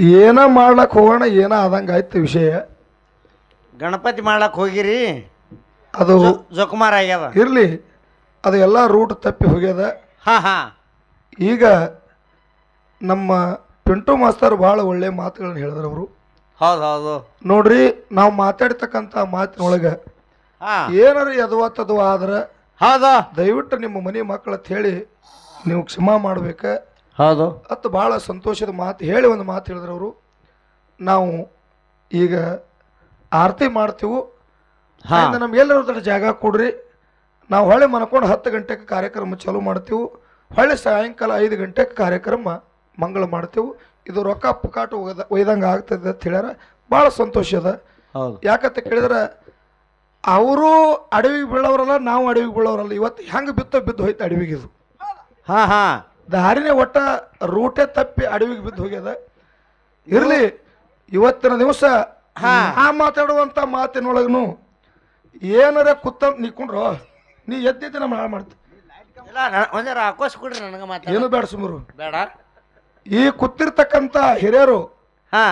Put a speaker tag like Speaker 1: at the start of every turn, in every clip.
Speaker 1: ಏನ ಮಾಡ್ಲಕ್ ಹೋಗೋಣ ಏನ ಆದಂಗ ಆಯ್ತು ವಿಷಯ?
Speaker 2: ಗಣಪತಿ ಮಾಡ್ಲಕ್ ಹೋಗಿರಿ.
Speaker 1: ಅದು
Speaker 2: ಜೊಕುಮಾರ್ ಆಗ್ಯದ
Speaker 1: ಇರ್ಲಿ ಅದು ಎಲ್ಲ ರೂಟ್ ತಪ್ಪಿ ಹೋಗ್ಯದ.
Speaker 2: ಹಾ ಹಾ.
Speaker 1: ಈಗ ನಮ್ಮ ಪಿಂಟು ಮಾಸ್ತರ್ ಭಾಳ ಒಳ್ಳೆ ಮಾತುಗಳನ್ನ ಹೇಳಿದ್ರು ಅವರು.
Speaker 2: ಹೌದು ಹೌದು.
Speaker 1: ನೋಡ್ರಿ ನಾವು ಮಾತಾಡ್ತಕ್ಕಂಥ ಮಾತಿನೊಳಗೆ
Speaker 2: ಹಾ.
Speaker 1: ಏನಾರ ಎದವ ಆದ್ರ
Speaker 2: ಹೌದಾ.
Speaker 1: ಹೌದು ದಯವಿಟ್ಟು ನಿಮ್ಮ ಮನೆ ಮಕ್ಕಳ ಹೇಳಿ ನೀವು ಕ್ಷಮಾ ಮಾಡ್ಬೇಕ.
Speaker 2: ಹೌದು.
Speaker 1: ಅತ್ತು ಭಾಳ ಸಂತೋಷದ ಮಾತು ಹೇಳಿ ಒಂದು ಮಾತು ಹೇಳಿದ್ರು ಅವರು. ನಾವು ಈಗ ಆರತಿ ಮಾಡ್ತೀವಿ.
Speaker 2: ಹಾ.
Speaker 1: ನಮ್ಗೆ ಎಲ್ಲರೂ ಒಂದಷ್ಟು ಜಾಗ ಕೊಡ್ರಿ. ನಾವು ಹೊಳೆ ಮನ್ಕೊಂಡು ಹತ್ತು ಗಂಟೆಗೆ ಕಾರ್ಯಕ್ರಮ ಚಾಲೂ ಮಾಡ್ತೀವಿ. ಹೊಳೆ ಸಾಯಂಕಾಲ ಐದು ಗಂಟೆಗೆ ಕಾರ್ಯಕ್ರಮ ಮಂಗಳ ಮಾಡ್ತೀವಿ. ಇದು ರೊಕ್ಕ ಪುಕಾಟು ಒಯ್ದ ಒಯ್ದಂಗೆ ಆಗ್ತದೆ ಅಂತ ಹೇಳ್ಯಾರ. ಭಾಳ ಸಂತೋಷ ಅದ.
Speaker 2: ಹೌದು.
Speaker 1: ಯಾಕಂತ ಕೇಳಿದ್ರೆ ಅವರು ಅಡವಿಗೆ ಬೀಳೋರಲ್ಲ ನಾವು ಅಡವಿಗೆ ಬೀಳೋರಲ್ಲ. ಇವತ್ತು ಹೆಂಗೆ ಬಿತ್ತೋ ಬಿದ್ದು ಹೋಯ್ತು ಅಡವಿಗೆ ಇದು
Speaker 2: ಹಾ ಹಾ.
Speaker 1: ದಾರಿನೇ ಒಟ್ಟ ರೂಟೇ ತಪ್ಪಿ ಅಡವಿಗೆ ಬಿದ್ದು ಹೋಗ್ಯದ. ಇರ್ಲಿ ಇವತ್ತಿನ ದಿವಸ ಆ ಮಾತಾಡುವಂತ ಮಾತಿನೊಳಗನು ಏನಾರ ಕುತ್ತ ನಿಕ್ಕೊಂಡ್ರು ನೀ ಎದ್ದಿದ್ದೆ ನಮ್ಮ ಹಾಳು ಮಾಡ್ತಿ.
Speaker 2: ಒಂದ್ ಆಕೋಸ್ ಕೊಡ್ರಿ ನನಗೆ
Speaker 1: ಏನು ಬೇಡ ಸುಮರು.
Speaker 2: ಬೇಡ.
Speaker 1: ಈ ಕೂತಿರ್ತಕ್ಕಂಥ ಹಿರಿಯರು
Speaker 2: ಹಾ.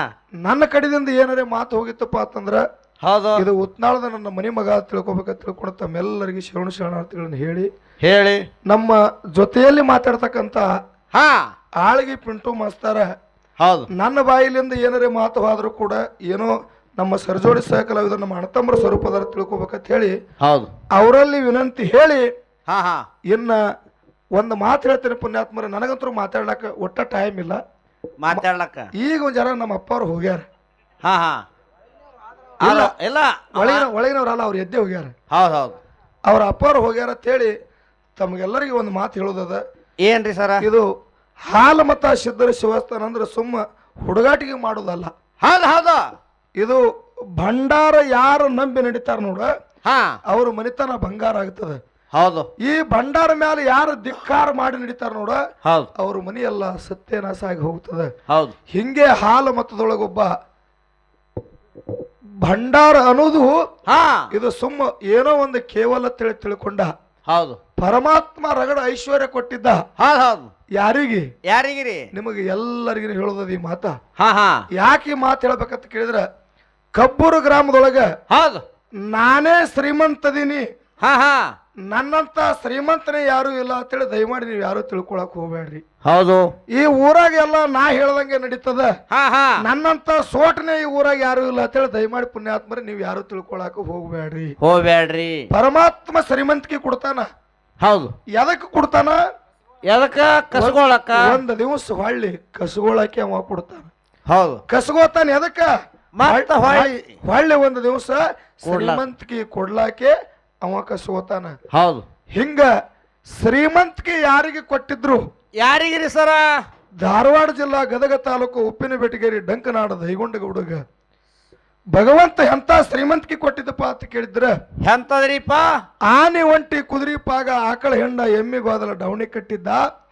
Speaker 1: ನನ್ನ ಕಡೆದಿಂದ ಏನಾರೇ ಮಾತು ಹೋಗಿತ್ತಪ್ಪ ಅಂತಂದ್ರ
Speaker 2: ಹೌದು.
Speaker 1: ಇದು ಉತ್ನಾಳದ ನನ್ನ ಮನೆ ಮಗ ತಿಳ್ಕೊಬೇಕಂತ ತಿಳ್ಕೊಂಡು ತಮ್ಮೆಲ್ಲರಿಗೆ ಶರಣ ಶರಣಾರ್ಥಿಗಳನ್ನ ಹೇಳಿ
Speaker 2: ಹೇಳಿ.
Speaker 1: ನಮ್ಮ ಜೊತೆಯಲ್ಲಿ ಮಾತಾಡ್ತಕ್ಕಂತ
Speaker 2: ಹಾ.
Speaker 1: ಆಳ್ಗಿ ಪಿಂಟು ಮಾಸ್ತಾರ
Speaker 2: ಹೌದು.
Speaker 1: ನನ್ನ ಬಾಯಿಲಿಂದ ಏನಾರೇ ಮಾತು ಆದ್ರೂ ಕೂಡ ಏನೋ ನಮ್ಮ ಸರ್ಜೋಡಿ ಸಹಕಲಾವಿದ ನಮ್ಮ ಅಣ್ಣತಮ್ಮರ ಸ್ವರೂಪದಾರ ತಿಳ್ಕೊಬೇಕಂತ ಹೇಳಿ
Speaker 2: ಹೌದು.
Speaker 1: ಅವರಲ್ಲಿ ವಿನಂತಿ ಹೇಳಿ
Speaker 2: ಹಾ ಹಾ.
Speaker 1: ಇನ್ನ ಒಂದು ಮಾತು ಹೇಳ್ತೇನೆ ಪುಣ್ಯಾತ್ಮರ ನನಗಂತೂ ಮಾತಾಡ್ಲಕ್ಕ ಒಟ್ಟ ಟೈಮ್ ಇಲ್ಲ.
Speaker 2: ಮಾತಾಡ್ಲಕ್ಕ?
Speaker 1: ಈಗ ಒಂದ್ ಜನ ನಮ್ಮ ಅಪ್ಪ ಅವ್ರು ಹೋಗ್ಯಾರ.
Speaker 2: ಹಾ ಹಾ. ಇಲ್ಲ.
Speaker 1: ಒಳಗಿನ ಒಳಗಿನವ್ರಲ್ಲ ಅವ್ರು ಎದ್ದೆ ಹೋಗ್ಯಾರ.
Speaker 2: ಹೌದು ಹೌದು.
Speaker 1: ಅವ್ರ ಅಪ್ಪ ಅವ್ರು ಹೋಗ್ಯಾರ ಅಂತ ಹೇಳಿ ತಮಗೆಲ್ಲರಿಗೂ ಒಂದು ಮಾತು ಹೇಳೋದದ
Speaker 2: ಏನ್ರಿ ಸರ?
Speaker 1: ಇದು ಹಾಲು ಮತ ಸಿದ್ಧರ ಶಿವಸ್ಥಾನ ಅಂದ್ರೆ ಸುಮ್ಮ ಹುಡುಗಾಟಿಗೆ ಮಾಡೋದಲ್ಲ
Speaker 2: ಹೌದು ಹೌದ.
Speaker 1: ಇದು ಭಂಡಾರ ಯಾರು ನಂಬಿ ನಡೀತಾರ ನೋಡ
Speaker 2: ಹಾ.
Speaker 1: ಅವ್ರ ಮನಿತನ ಬಂಗಾರ ಆಗ್ತದೆ.
Speaker 2: ಹೌದು.
Speaker 1: ಈ ಭಂಡಾರ ಮೇಲೆ ಯಾರು ಧಿಕ್ಕಾರ ಮಾಡಿ ನಡೀತಾರ ನೋಡ
Speaker 2: ಹೌದು.
Speaker 1: ಅವ್ರ ಮನೆಯೆಲ್ಲ ಸತ್ಯನಾಶ ಆಗಿ ಹೋಗ್ತದೆ.
Speaker 2: ಹೌದು.
Speaker 1: ಹಿಂಗೆ ಹಾಲು ಮತದೊಳಗೊಬ್ಬ ಭಂಡಾರ ಅನ್ನೋದು
Speaker 2: ಹಾ.
Speaker 1: ಇದು ಸುಮ್ಮ ಏನೋ ಒಂದು ಕೇವಲ ತಿಳಿ ತಿಳ್ಕೊಂಡ
Speaker 2: ಹೌದು.
Speaker 1: ಪರಮಾತ್ಮ ರಗಡ ಐಶ್ವರ್ಯ ಕೊಟ್ಟಿದ್ದ.
Speaker 2: ಹೌದು ಹೌದು.
Speaker 1: ಯಾರಿಗೆ?
Speaker 2: ಯಾರಿಗಿರಿ?
Speaker 1: ನಿಮಗೆ ಎಲ್ಲರಿಗೂ ಹೇಳೋದದ ಈ ಮಾತ.
Speaker 2: ಹಾ ಹಾ.
Speaker 1: ಯಾಕೆ ಈ ಮಾತು ಹೇಳ್ಬೇಕಂತ ಕೇಳಿದ್ರ ಕಬ್ಬೂರು ಗ್ರಾಮದೊಳಗ
Speaker 2: ಹೌದು.
Speaker 1: ನಾನೇ ಶ್ರೀಮಂತದೀನಿ.
Speaker 2: ಹಾ ಹಾ.
Speaker 1: ನನ್ನಂತ ಶ್ರೀಮಂತನೇ ಯಾರು ಇಲ್ಲ ಅಂತೇಳಿ ದಯಮಾಡಿ ನೀವು ಯಾರು ತಿಳ್ಕೊಳಕ್ ಹೋಗ್ಬೇಡ್ರಿ.
Speaker 2: ಹೌದು.
Speaker 1: ಈ ಊರಾಗ ಎಲ್ಲ ನಾ ಹೇಳ್ದಂಗೆ ನಡೀತದ.
Speaker 2: ಹಾ ಹಾ.
Speaker 1: ನನ್ನಂತ ಸೋಟನೆ ಈ ಊರಾಗ ಯಾರು ಇಲ್ಲ ಅಂತೇಳಿ ದಯಮಾಡಿ ಪುಣ್ಯಾತ್ಮರಿ ನೀವು ಯಾರು ತಿಳ್ಕೊಳಕ್ ಹೋಗ್ಬೇಡ್ರಿ.
Speaker 2: ಹೋಗ್ಬೇಡ್ರಿ.
Speaker 1: ಪರಮಾತ್ಮ ಶ್ರೀಮಂತಿಕೆ ಕೊಡ್ತಾನ.
Speaker 2: ಹೌದು.
Speaker 1: ಎದಕ್ ಕೊಡ್ತಾನ?
Speaker 2: ಎದಕ್ಕ? ಕಸಗೋಳಕ
Speaker 1: ಒಂದ್ ದಿವಸ ಹೊಳ್ಳಿ ಕಸಗೋಳಕ್ಕೆ ಅವ ಕೊಡ್ತಾನ.
Speaker 2: ಹೌದು.
Speaker 1: ಕಸಗೋತಾನ ಎದಕ್ಕ?
Speaker 2: ಮತ್ತ ಹೊಳ್ಳಿ.
Speaker 1: ಹೊಳ್ಳಿ ಒಂದು ದಿವಸ ಶ್ರೀಮಂತಿಕೆ ಕೊಡ್ಲಾಕೆ ಅವ ಸೋತಾನ
Speaker 2: ಹೌದು.
Speaker 1: ಹಿಂಗ ಶ್ರೀಮಂತಿಕೆ ಯಾರಿಗೆ ಕೊಟ್ಟಿದ್ರು?
Speaker 2: ಯಾರಿಗಿರಿ ಸರ?
Speaker 1: ಧಾರವಾಡ ಜಿಲ್ಲಾ ಗದಗ ತಾಲೂಕು ಉಪ್ಪಿನ ಬೆಟಗೇರಿ ಡಂಕನಾಡ ದೈಗೊಂಡಗೌಡಗ ಭಗವಂತ ಎಂತ ಶ್ರೀಮಂತಿಕೆ ಕೊಟ್ಟಿದ್ದಪ್ಪ ಅಂತ ಕೇಳಿದ್ರ
Speaker 2: ಎಂತದ್ರಿಪ್ಪ?
Speaker 1: ಆನೆ ಒಂಟಿ ಕುದುರಿ ಪಾಗ ಆಕಳ ಹೆಂಡ ಎಮ್ಮಿ ಗೋದಲ ಡೌಣಿ ಕಟ್ಟಿದ್ದ.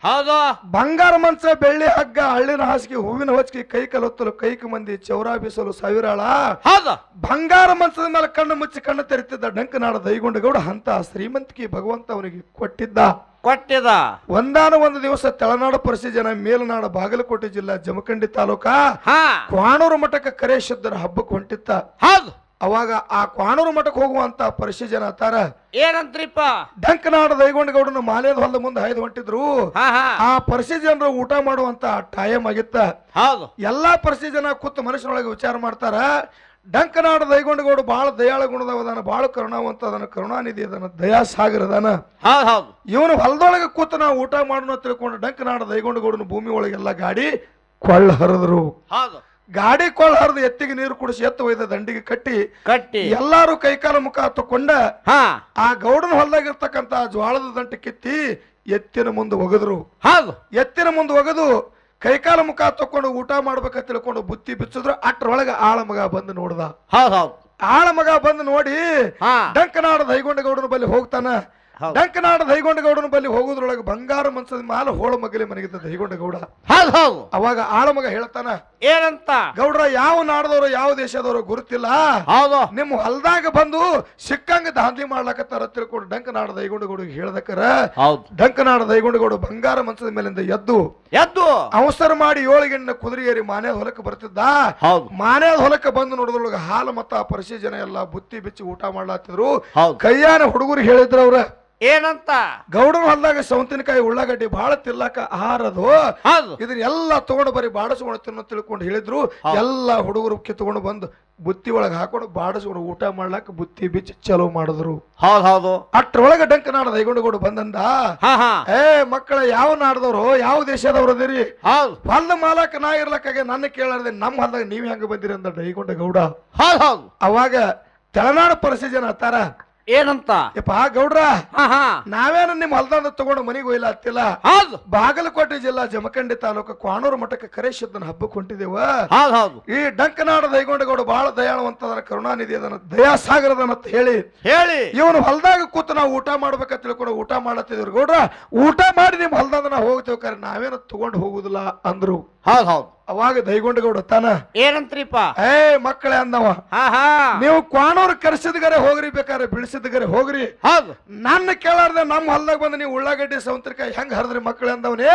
Speaker 2: ಹೌದು.
Speaker 1: ಬಂಗಾರ ಮಂಚ ಬೆಳ್ಳಿ ಹಗ್ಗ ಹಳ್ಳಿನ ಹಾಸಿಗೆ ಹೂವಿನ ಹೊಚ್ಚಿಗೆ ಕೈ ಕಲೊತ್ತಲು ಕೈಕ ಮಂದಿ ಚೌರಾ ಬೀಸಲು ಸಾವಿರಾಳ.
Speaker 2: ಹೌದು.
Speaker 1: ಬಂಗಾರ ಮಂಚದ ಮೇಲೆ ಕಣ್ಣು ಮುಚ್ಚಿ ಕಣ್ಣು ತೆರಿತಿದ್ದ ಡಂಕನಾಡ ದೈಗೊಂಡಗೌಡ ಅಂತ ಶ್ರೀಮಂತಿಕೆ ಭಗವಂತ ಅವನಿಗೆ ಕೊಟ್ಟಿದ್ದ.
Speaker 2: ಕೊಟ್ಟಿದ.
Speaker 1: ಒಂದಾನ ಒಂದು ದಿವಸ ತೆಳನಾಡು ಪರಿಸ್ಥಿತಿ ಜನ ಮೇಲುನಾಡ ಬಾಗಲಕೋಟೆ ಜಿಲ್ಲಾ ಜಮಖಂಡಿ ತಾಲೂಕಾ
Speaker 2: ಹಾ.
Speaker 1: ಕ್ವಾಣೂರು ಮಠಕ್ಕೆ ಕರೇಶುದ್ಧರ ಹಬ್ಬಕ್ಕೆ ಹೊಂಟಿತ್ತ.
Speaker 2: ಹೌದು.
Speaker 1: ಅವಾಗ ಆ ಕ್ವಾಣೂರು ಮಠಕ್ಕೆ ಹೋಗುವಂತ ಪರಿಸ್ಥಿತಿ ಜನ ತಾರ
Speaker 2: ಏನಂತ್ರಿಪ್ಪ?
Speaker 1: ಡಂಕನಾಡ ದೈಗೊಂಡಗೌಡನ ಮಾಲೇದ ಹೊಲದ ಮುಂದೆ ಹಾಯ್ದು ಹೊಂಟಿದ್ರು.
Speaker 2: ಹಾ ಹಾ.
Speaker 1: ಆ ಪರಿಸ್ಥಿತಿ ಜನರು ಊಟ ಮಾಡುವಂತ ಟೈಮ್ ಆಗಿತ್ತ.
Speaker 2: ಹೌದು.
Speaker 1: ಎಲ್ಲಾ ಪರಿಸ್ಥಿತಿ ಜನ ಕೂತು ಮನುಷ್ಯನೊಳಗೆ ವಿಚಾರ ಮಾಡ್ತಾರ. ಡಂಕನಾಡ ದೈಗೊಂಡಗೌಡ ಬಹಳ ದಯಾಳ ಗುಣದವದಾನ ಬಹಳ ಕರುಣಾವಂತ ಅದನ್ನ ಕರುಣಾನಿಧಿ ಅದನ್ನ ದಯಾ ಸಾಗರ ಅದಾನ.
Speaker 2: ಹೌದು ಹೌದು.
Speaker 1: ಇವನು ಹೊಲದೊಳಗೆ ಕೂತು ನಾವು ಊಟ ಮಾಡೋಣ ತಿಳ್ಕೊಂಡು ಡಂಕನಾಡ ದೈಗೊಂಡಗೌಡನ ಭೂಮಿ ಒಳಗೆಲ್ಲ ಗಾಡಿ ಕೊಳ್ಳ ಹರಿದ್ರು.
Speaker 2: ಹೌದು.
Speaker 1: ಗಾಡಿ ಕೊಳ್ಳ ಹರಿದು ಎತ್ತಿಗೆ ನೀರು ಕುಡಿಸಿ ಎತ್ತು ಒಯ್ದ ದಂಡಿಗೆ ಕಟ್ಟಿ
Speaker 2: ಕಟ್ಟಿ.
Speaker 1: ಎಲ್ಲಾರು ಕೈಕಾಲ ಮುಖ ತಕ್ಕೊಂಡ
Speaker 2: ಹಾ.
Speaker 1: ಆ ಗೌಡನ ಹೊಲದಾಗಿರ್ತಕ್ಕಂತ ಜ್ವಾಳದ ದಂಟ ಕಿತ್ತಿ ಎತ್ತಿನ ಮುಂದೆ ಒಗದ್ರು.
Speaker 2: ಹೌದು.
Speaker 1: ಎತ್ತಿನ ಮುಂದೆ ಒಗದು ಕೈಕಾಲ ಮುಖ ತಕೊಂಡು ಊಟ ಮಾಡ್ಬೇಕಂತ ತಿಳ್ಕೊಂಡು ಬುತ್ತಿ ಬಿಚ್ಚಿದ್ರು ಅಟ್ರೊಳಗ ಆಳ ಮಗ ಬಂದು ನೋಡ್ದ.
Speaker 2: ಹೌದು ಹೌದು.
Speaker 1: ಆಳ ಮಗ ಬಂದು ನೋಡಿ
Speaker 2: ಹಾ.
Speaker 1: ಡಂಕನಾಡ ದೈಗೊಂಡ ಗೌಡನ ಬಳಿ ಹೋಗ್ತಾನ. ಡಂಕನಾಡ ದೈಗೊಂಡ ಗೌಡನ ಬಲ್ಲಿ ಹೋಗುದ್ರೊಳಗೆ ಬಂಗಾರ ಮನ್ಸದ ಮಾಲ ಹೋಳ ಮಗಲಿ ಮನೆಗಿದ್ದ ದೈಗೊಂಡ ಗೌಡ
Speaker 2: ಹೌದು ಹೌದು.
Speaker 1: ಅವಾಗ ಆಳಮಗ ಹೇಳ್ತಾನ
Speaker 2: ಏನಂತ?
Speaker 1: ಗೌಡ್ರ ಯಾವ ನಾಡದವರು ಯಾವ ದೇಶದವರು ಗುರುತಿಲ್ಲ?
Speaker 2: ಹೌದು.
Speaker 1: ನಿಮ್ಮ ಹೊಲದಾಗ ಬಂದು ಸಿಕ್ಕಂಗ ದಾಂಧಿ ಮಾಡ್ಲಾಕತ್ತಾರ ತಿಳ್ಕೊಂಡು ಡಂಕನಾಡ ದೈಗೊಂಡ ಗೌಡ ಹೇಳ್ದಕ್ಕರ
Speaker 2: ಹೌದು.
Speaker 1: ಡಂಕನಾಡ ದೈಗೊಂಡ ಗೌಡ ಬಂಗಾರ ಮನ್ಸದ ಮೇಲಿಂದ ಎದ್ದು
Speaker 2: ಎದ್ದು.
Speaker 1: ಅವಸರ ಮಾಡಿ ಏಳಿಗೆಣ್ಣ ಕುದುರೆ ಏರಿ ಮಾನ್ಯದ ಹೊಲಕ್ಕೆ ಬರ್ತಿದ್ದ.
Speaker 2: ಹೌದು.
Speaker 1: ಮಾನ್ಯದ ಹೊಲಕ್ಕೆ ಬಂದು ನೋಡಿದ್ರೊಳಗ ಹಾಲು ಮತ್ತ ಪರಿಚಯ ಜನ ಎಲ್ಲ ಬುತ್ತಿ ಬಿಚ್ಚಿ ಊಟ ಮಾಡ್ಲಾತಿದ್ರು ಕೈಯಾನ ಹುಡುಗರು ಹೇಳಿದ್ರ ಅವ್ರ.
Speaker 2: ಏನಂತ?
Speaker 1: ಗೌಡನ ಹೊಲದಾಗ ಸೌಂತಿನಕಾಯಿ ಉಳ್ಳಾಗಡ್ಡಿ ಬಹಳ ತಿಲ್ಲಕ ಆಹಾರ
Speaker 2: ಅದು
Speaker 1: ಇದನ್ನ ಎಲ್ಲಾ ತಗೊಂಡು ಬರೀ ಬಾಡಿಸ್ಕೊಂಡು ತಿನ್ನೋ ತಿಳ್ಕೊಂಡು ಹೇಳಿದ್ರು. ಎಲ್ಲ ಹುಡುಗರು ತಗೊಂಡು ಬಂದು ಬುತ್ತಿ ಒಳಗೆ ಹಾಕೊಂಡು ಬಾಡಿಸ್ಕೊಂಡು ಊಟ ಮಾಡ್ಲಾಕ ಬುತ್ತಿ ಬಿಚ್ಚಿ ಚಲೋ ಮಾಡಿದ್ರು.
Speaker 2: ಹೌದು ಹೌದು.
Speaker 1: ಅಷ್ಟ್ರೊಳಗೆ ಡಂಕನಾಡ ದೈಗೊಂಡಗೌಡ ಬಂದಂದ?
Speaker 2: ಹಾ ಹಾ.
Speaker 1: ಏ ಮಕ್ಕಳ ಯಾವ ನಾಡದವ್ರು? ಯಾವ ದೇಶದವ್ರು ಅದಿರಿ? ಹೊಲ್ದ ಮಾಲಕ ನಾ ಇರ್ಲಕ್ಕಾಗೆ ನನ್ನ ಕೇಳಾರ್ದೆ ನಮ್ಮ ಹೊಲ್ದಾಗ ನೀವ್ ಹೆಂಗ ಬಂದಿರಿ ಅಂದ ಐಗೊಂಡ ಗೌಡ.
Speaker 2: ಹೌದು ಹೌದು.
Speaker 1: ಅವಾಗ ತೆಲನಾಡು ಪರಿಸ್ಥಿತಿ ಜನ ಹತ್ತಾರ
Speaker 2: ಏನಂತ?
Speaker 1: ಯಪ್ಪ ಗೌಡ್ರ.
Speaker 2: ಹಾ ಹಾ.
Speaker 1: ನಾವೇನ ನಿಮ್ಮ ಹೊಲ್ದಾಗ ತಗೊಂಡು ಮನೆಗೆ ಒಯ್ಲ ಹತ್ತಿಲ್ಲ
Speaker 2: ಹೌದು.
Speaker 1: ಬಾಗಲಕೋಟೆ ಜಿಲ್ಲಾ ಜಮಖಂಡಿ ತಾಲೂಕು ಕ್ವಾಣೂರು ಮಠಕ್ಕೆ ಕರೇಶದ್ದನ ಹಬ್ಬಕ್ಕೆ ಹೊಂಟಿದೇವ.
Speaker 2: ಹೌದು ಹೌದು.
Speaker 1: ಈ ಡಂಕನಾಡ ದೈಗೊಂಡಗೌಡ ಬಹಳ ದಯಾಳುವಂತದನ ಕರುಣಾನಿಧಿ ಅದನ್ನ ದಯಾಸಾಗರದನ ಅಂತ ಹೇಳಿ.
Speaker 2: ಹೇಳಿ.
Speaker 1: ಇವನು ಹೊಲ್ದಾಗ ಕೂತು ನಾವು ಊಟ ಮಾಡ್ಬೇಕ ತಿಳ್ಕೊಂಡು ಊಟ ಮಾಡತ್ತಿದ್ರು ಗೌಡ್ರ ಊಟ ಮಾಡಿ ನಿಮ್ಮ ಹೊಲ್ದಾಗ ನಾವು ಹೋಗ್ತೇವೆ ಕರೆ ನಾವೇನು ತಗೊಂಡು ಹೋಗುದಿಲ್ಲ ಅಂದ್ರು.
Speaker 2: ಹೌದು ಹೌದು.
Speaker 1: ಅವಾಗ ದೈಗೊಂಡಗೌಡ ತಾನ?
Speaker 2: ಏನಂತ್ರಿಪ್ಪ?
Speaker 1: ಏ ಮಕ್ಕಳೇ ಅಂದವ.
Speaker 2: ಹಾ ಹಾ.
Speaker 1: ನೀವು ಕ್ವಾಣೂರ್ ಕರೆಸಿದ್ಗರೆ ಹೋಗ್ರಿ ಬೇಕಾದ್ರೆ ಬಿಡಿಸಿದ್ಗರೆ ಹೋಗ್ರಿ.
Speaker 2: ಹೌದು.
Speaker 1: ನನ್ನ ಕೇಳಾರ್ದ ನಮ್ಮ ಹೊಲ್ದಾಗ ಬಂದು ನೀವು ಉಳ್ಳಾಗಡ್ಡಿ ಸೌಂತರಿಕಾಯಿ ಹೆಂಗ್ ಹರಿದ್ರಿ ಮಕ್ಕಳೇ ಅಂದವನೇ.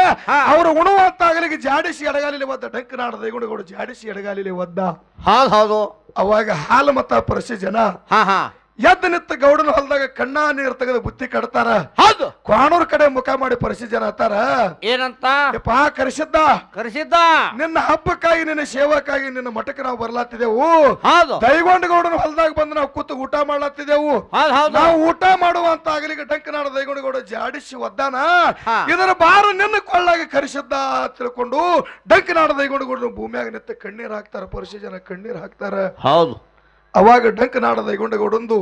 Speaker 1: ಅವ್ರು ಉಣುವಂತ ಆಗಲಿಗೆ ಜಾಡಿಸಿ ಎಡಗಾಲಿಲಿ ಒದ್ದ. ಡಂಕನಾಡ ದೈಗೊಂಡಗೌಡ ಜಾಡಿಸಿ ಎಡಗಾಲಿಲಿ ಒದ್ದ.
Speaker 2: ಹೌದು ಹೌದು.
Speaker 1: ಅವಾಗ ಹಾಲು ಮತ್ತ ಪರಿಸ್ಥಿತಿ ಜನ
Speaker 2: ಹಾ ಹಾ.
Speaker 1: ಎದ್ದು ನಿತ್ತ ಗೌಡನ ಹೊಲದಾಗ ಕಣ್ಣ ನೀರು ತೆಗೆದು ಬುತ್ತಿ ಕಡ್ತಾರ
Speaker 2: ಹೌದು.
Speaker 1: ಕ್ವಾಣೂರ್ ಕಡೆ ಮುಖ ಮಾಡಿ ಪರಿಶೀಜನ ಆತಾರ ಹತ್ತಾರ.
Speaker 2: ಏನಂತ?
Speaker 1: ಯಪ್ಪ ಕರೆಸಿದ್ದ?
Speaker 2: ಕರೆಸಿದ್ದ?
Speaker 1: ನಿನ್ನ ಹಬ್ಬಕ್ಕಾಗಿ ನಿನ್ನ ಸೇವಕ್ಕಾಗಿ ನಿನ್ನ ಮಠಕ್ಕೆ ನಾವು ಬರ್ಲಾತಿದೆವು
Speaker 2: ಹೌದು.
Speaker 1: ದೈಗೊಂಡ ಗೌಡನ ಹೊಲದಾಗ ಬಂದು ನಾವು ಕೂತು ಊಟ ಮಾಡ್ಲಾತಿದೆವು
Speaker 2: ಹೌದು ಹೌದು.
Speaker 1: ನಾವು ಊಟ ಮಾಡುವಂತ ಆಗಲಿಗೆ ಡಂಕನಾಡ ದೈಗೊಂಡಗೌಡ ಜಾಡಿಸಿ ಒದ್ದಾನ. ಇದರ ಬಾರ ನಿನ್ನ ಕೊಳ್ಳಾಗಿ ಕರೆಸಿದ್ದ ತಿಳ್ಕೊಂಡು ಡಂಕನಾಡ ದೈಗೊಂಡಗೌಡ ಭೂಮಿಯಾಗ ನಿತ್ತ ಕಣ್ಣೀರ್ ಹಾಕ್ತಾರ ಪರಿಶೀಜನ ಕಣ್ಣೀರ್ ಹಾಕ್ತಾರ.
Speaker 2: ಹೌದು.
Speaker 1: ಅವಾಗ ಡಂಕನಾಡ ದೈಗೊಂಡಗೌಡಂದು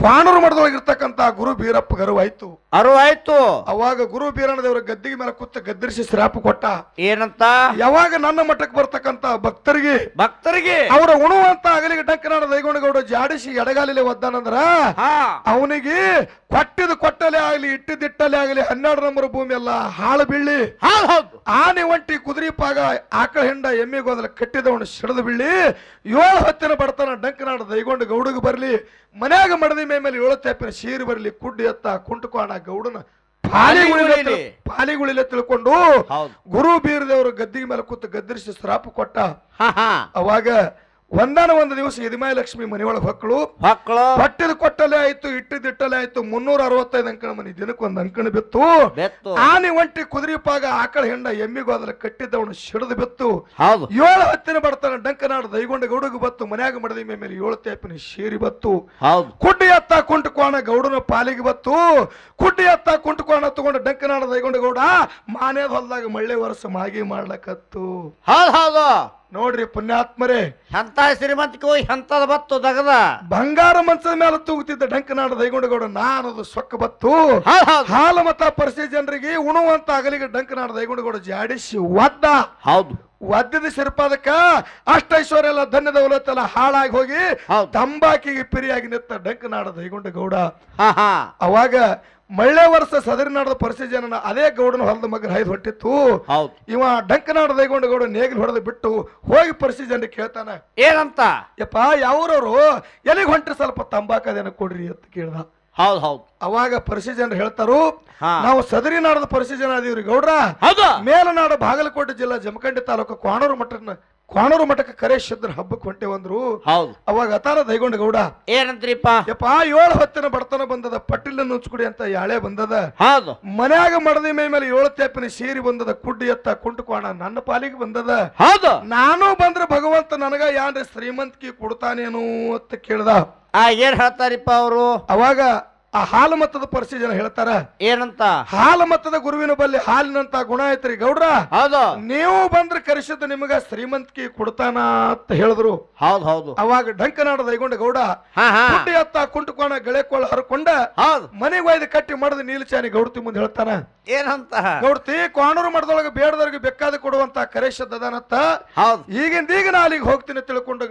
Speaker 1: ಕ್ವಾಣೂರು ಮಠದೊಳಗಿರ್ತಕ್ಕಂತ ಗುರು ಬೀರಪ್ಪ ಗರುವಾಯ್ತು
Speaker 2: ಅರುವಾಯ್ತು.
Speaker 1: ಅವಾಗ ಗುರು ಬೀರಣ್ಣ ದೇವರ ಗದ್ದಿಗೆ ಮೇಲೆ ಕುತ್ತ ಗದ್ದರಿಸಿ ಶ್ರಾಪ ಕೊಟ್ಟ.
Speaker 2: ಏನಂತ?
Speaker 1: ಯಾವಾಗ ನನ್ನ ಮಠಕ್ಕೆ ಬರ್ತಕ್ಕಂತ ಭಕ್ತರಿಗೆ
Speaker 2: ಭಕ್ತರಿಗೆ.
Speaker 1: ಅವರ ಉಣುವಂತ ಅಗಲಿಗೆ ಡಂಕನಾಡ ದೈಗೊಂಡಗೌಡ ಜಾಡಿಸಿ ಎಡಗಾಲಿಲೆ ಒದ್ದಾನಂದ್ರ ಅವನಿಗೆ ಕೊಟ್ಟಿದ ಕೊಟ್ಟಲೆ ಆಗಲಿ ಇಟ್ಟಿದ್ದಿಟ್ಟಲೆ ಆಗಲಿ ಹನ್ನೆರಡು ನಂಬರ್ ಭೂಮಿ ಎಲ್ಲ ಹಾಳು ಬೀಳಿ ಆನೆ ಒಂಟಿ ಕುದುರೆ ಪಾಗ ಆಕಳ ಹೆಂಡ ಎಮ್ಮೆ ಗೋದಲ ಕಟ್ಟಿದವನು ಸಿಡಿದು ಬೀಳಿ ಏಳು ಹತ್ತಿನ ಬಡತನ ಡಂಕನಾಡ ದೈಗೊಂಡು ಗೌಡಗೆ ಬರ್ಲಿ. ಮನ್ಯಾಗ ಮಡದಿ ಮೇ ಮೇಲೆ ಏಳು ತೆಪ್ಪಿನ ಶೀರ್ ಬರಲಿ ಕುಡ್ಡಿ ಎತ್ತ ಕುಂಟುಕೋಣ ಗೌಡನ ಪಾಲಿಗುಳಿಲೆ
Speaker 2: ಪಾಲಿಗುಳಿಲೆ.
Speaker 1: ತಿಳ್ಕೊಂಡು ಗುರು ಬೀರದೇವರು ಗದ್ದಿಗೆ ಮೇಲೆ ಕೂತು ಗದ್ದರಿಸಿ ಶ್ರಾಪ ಕೊಟ್ಟ.
Speaker 2: ಹಾ ಹಾ.
Speaker 1: ಅವಾಗ ಒಂದಾನ ಒಂದು ದಿವಸ ಯದಿಮಾಯ ಲಕ್ಷ್ಮಿ ಮನೆಯೊಳಗೆ ಹೊಕ್ಕಳು
Speaker 2: ಮಕ್ಕಳು
Speaker 1: ಹೊಟ್ಟಿದ ಕೊಟ್ಟಲೆ ಆಯ್ತು ಇಟ್ಟಿದ್ದಿಟ್ಟಲೆ ಆಯ್ತು ಮುನ್ನೂರ ಅರವತ್ತೈದು ಅಂಕಣ ಮನೆ ದಿನಕ್ಕೆ ಒಂದು ಅಂಕಣ ಬಿತ್ತು. ಆನೆ ಒಂಟಿ ಕುದುರೆ ಪಾಗ ಆಕಳ ಹೆಂಡ ಎಮ್ಮಿಗೋದಲ ಕಟ್ಟಿದ್ದವನು ಸಿಡಿದು ಬಿತ್ತು. ಏಳು ಹತ್ತಿನ ಬರ್ತಾನೆ ಡಂಕನಾಡ ದೈಗೊಂಡ ಗೌಡಗ ಬತ್ತು ಮನ್ಯಾಗ ಮಡದಿ ಮೇಲೆ ಏಳು ತೇಪಿನ ಶೇರಿ ಬತ್ತು.
Speaker 2: ಹೌದು.
Speaker 1: ಕುಡ್ಡಿ ಎತ್ತ ಕುಂಟು ಕೋಣ ಗೌಡನ ಪಾಲಿಗೆ ಬತ್ತು. ಕುಡ್ಡಿ ಎತ್ತ ಕುಂಟು ಕೋಣ ತಗೊಂಡು ಡಂಕನಾಡ ದೈಗೊಂಡ ಗೌಡ ಮಾನೇದ ಹೊಲ್ದಾಗ ಮಳ್ಳೆ ವರ್ಷ ಮಾಗಿ ಮಾಡ್ಲಕತ್ತು.
Speaker 2: ಹೌದು ಹೌದು.
Speaker 1: ನೋಡ್ರಿ ಪುಣ್ಯಾತ್ಮರೇ.
Speaker 2: ಎಂತ ಶ್ರೀಮಂತಿಕೆ ಹೋಗಿ ಎಂತದ ಬತ್ತು ದಗದ?
Speaker 1: ಬಂಗಾರ ಮನ್ಸದ ಮೇಲೆ ತೂಗುತ್ತಿದ್ದ ಡಂಕನಾಡ ದೈಗೊಂಡಗೌಡ ನಾನದು ಸೊಕ್ಕ ಬತ್ತು. ಹಾಲ ಮತ ಪರಿಸ್ಥಿತಿ ಜನರಿಗೆ ಉಣುವಂತ ಅಗಲಿಗೆ ಡಂಕನಾಡ ದೈಗೊಂಡಗೌಡ ಜಾಡಿಸಿ ಒದ್ದ.
Speaker 2: ಹೌದು.
Speaker 1: ಒದ್ದಿದ ಸಿರ್ಪಾದಕ್ಕ ಅಷ್ಟೈಶ್ವರ್ಯ ಎಲ್ಲ ಧನ್ಯದ ಉಲತ್ತೆಲ್ಲ ಹಾಳಾಗಿ ಹೋಗಿ ತಂಬಾಕಿಗೆ ಪಿರಿಯಾಗಿ ನಿಂತ ಡಂಕನಾಡ ದೈಗೊಂಡ ಗೌಡ
Speaker 2: ಹಾ ಹಾ.
Speaker 1: ಅವಾಗ ಮಳ್ಳೆ ವರ್ಷ ಸದರಿನಾಡದ ಪರಿಸ್ಥಿತಿ ಜನನ ಅದೇ ಗೌಡನ ಹೊಲದ ಮಗನ ಹೈದು ಹೊಟ್ಟಿತ್ತು.
Speaker 2: ಹೌದು.
Speaker 1: ಇವ ಡಂಕನಾಡ ದೈಗೊಂಡ ಗೌಡ ನೇಗಿಲು ಹೊಡೆದು ಬಿಟ್ಟು ಹೋಗಿ ಪರಿಸ್ಥಿತಿ ಜನರಿಗೆ ಕೇಳ್ತಾನ.
Speaker 2: ಏನಂತ?
Speaker 1: ಯಪ್ಪ ಯಾವ್ರವ್ರು? ಎಲ್ಲಿಗೆ ಹೊಂಟ್ರಿ ಸ್ವಲ್ಪ ತಂಬಾಕದೇನ ಕೊಡ್ರಿ ಅಂತ ಕೇಳ್ದ.
Speaker 2: ಹೌದು ಹೌದು.
Speaker 1: ಅವಾಗ ಪರಿಸ್ಥಿತಿ ಜನರು ಹೇಳ್ತಾರು ನಾವು ಸದರಿ ನಾಡದ ಪರಿಸ್ಥಿತಿ ಜನ ಅದೀವ್ರಿ ಗೌಡ್ರ.
Speaker 2: ಮೇಲನಾಡ
Speaker 1: ಮೇಲನಾಡು ಬಾಗಲಕೋಟೆ ಜಿಲ್ಲಾ ಜಮಖಂಡಿ ತಾಲೂಕು ಕ್ವಾಣೂರು ಮಠನ ಕ್ವಾಣೂರು ಮಠಕ್ಕೆ ಕರೆ ಶುದ್ರ ಹಬ್ಬಕ್ಕೆ ಹೊಂಟೇವಂದ್ರು
Speaker 2: ಹೌದು.
Speaker 1: ಅವಾಗ ಅತಾರ ದೈಗೊಂಡ ಗೌಡ
Speaker 2: ಏನಂತ್ರಿಪ್ಪ
Speaker 1: ಯಪ್ಪ ಏಳು ಹೊತ್ತಿನ ಬಡತನ ಬಂದದ ಪಟ್ಟಿಲ ನುಚ್ಕುಡಿ ಅಂತ ಯಾಳೆ ಬಂದದ.
Speaker 2: ಹೌದು.
Speaker 1: ಮನ್ಯಾಗ ಮಡದಿ ಮೈ ಮೇಲೆ ಏಳು ತೇಪಿನ ಸೀರಿ ಬಂದದ ಕುಡ್ಡಿ ಎತ್ತ ಕುಂಟು ಕೋಣ ನನ್ನ ಪಾಲಿಗೆ ಬಂದದ.
Speaker 2: ಹೌದು.
Speaker 1: ನಾನು ಬಂದ್ರೆ ಭಗವಂತ ನನಗ ಯಾನ್ರಿ ಶ್ರೀಮಂತಿಕೆ ಕೊಡ್ತಾನೇನು ಅಂತ ಕೇಳ್ದ.
Speaker 2: ಆ ಏನ್ ಹೇಳ್ತಾರಿಪ್ಪ ಅವರು?
Speaker 1: ಅವಾಗ ಆ ಹಾಲು ಮತದ ಪರಿಸ್ಥಿತಿ ಜನ ಹೇಳ್ತಾರ
Speaker 2: ಏನಂತ?
Speaker 1: ಹಾಲು ಮತದ ಗುರುವಿನ ಬಲ್ಲಿ ಹಾಲಿನಂತ ಗುಣ ಐತ್ರಿ ಗೌಡ್ರ.
Speaker 2: ಹೌದು.
Speaker 1: ನೀವು ಬಂದ್ರೆ ಕರೆಸಿದ್ದು ನಿಮಗ ಶ್ರೀಮಂತಿಕೆ ಕೊಡ್ತಾನ ಅಂತ ಹೇಳಿದ್ರು.
Speaker 2: ಹೌದು ಹೌದು.
Speaker 1: ಅವಾಗ ಡಂಕನಾಡ ದೈಗೊಂಡ ಗೌಡ
Speaker 2: ಹಾ ಹಾ.
Speaker 1: ಕುಟ್ಟಿ ಎತ್ತ ಕುಂಟುಕೋಣ ಗೆಳೆಕೋಳ ಹರ್ಕೊಂಡ
Speaker 2: ಹೌದು.
Speaker 1: ಮನೆಗೆ ಒಯ್ದು ಕಟ್ಟಿ ಮಾಡದ ನೀಲಚಾನಿ ಗೌಡ್ತಿ ಮುಂದೆ ಹೇಳ್ತಾನ.
Speaker 2: ಏನಂತ?
Speaker 1: ಗೌಡ್ತಿ ಕಾಣೂರು ಮಠದೊಳಗೆ ಬೇಡದವ್ರಿಗೆ ಬೇಕಾದ ಕೊಡುವಂತ ಕರೇಶದ್ ಅದಾನತ್ತ
Speaker 2: ಹೌದು.
Speaker 1: ಈಗಿಂದ ಈಗ ನಾ ಅಲ್ಲಿಗೆ ಹೋಗ್ತೀನಿ ತಿಳ್ಕೊಂಡು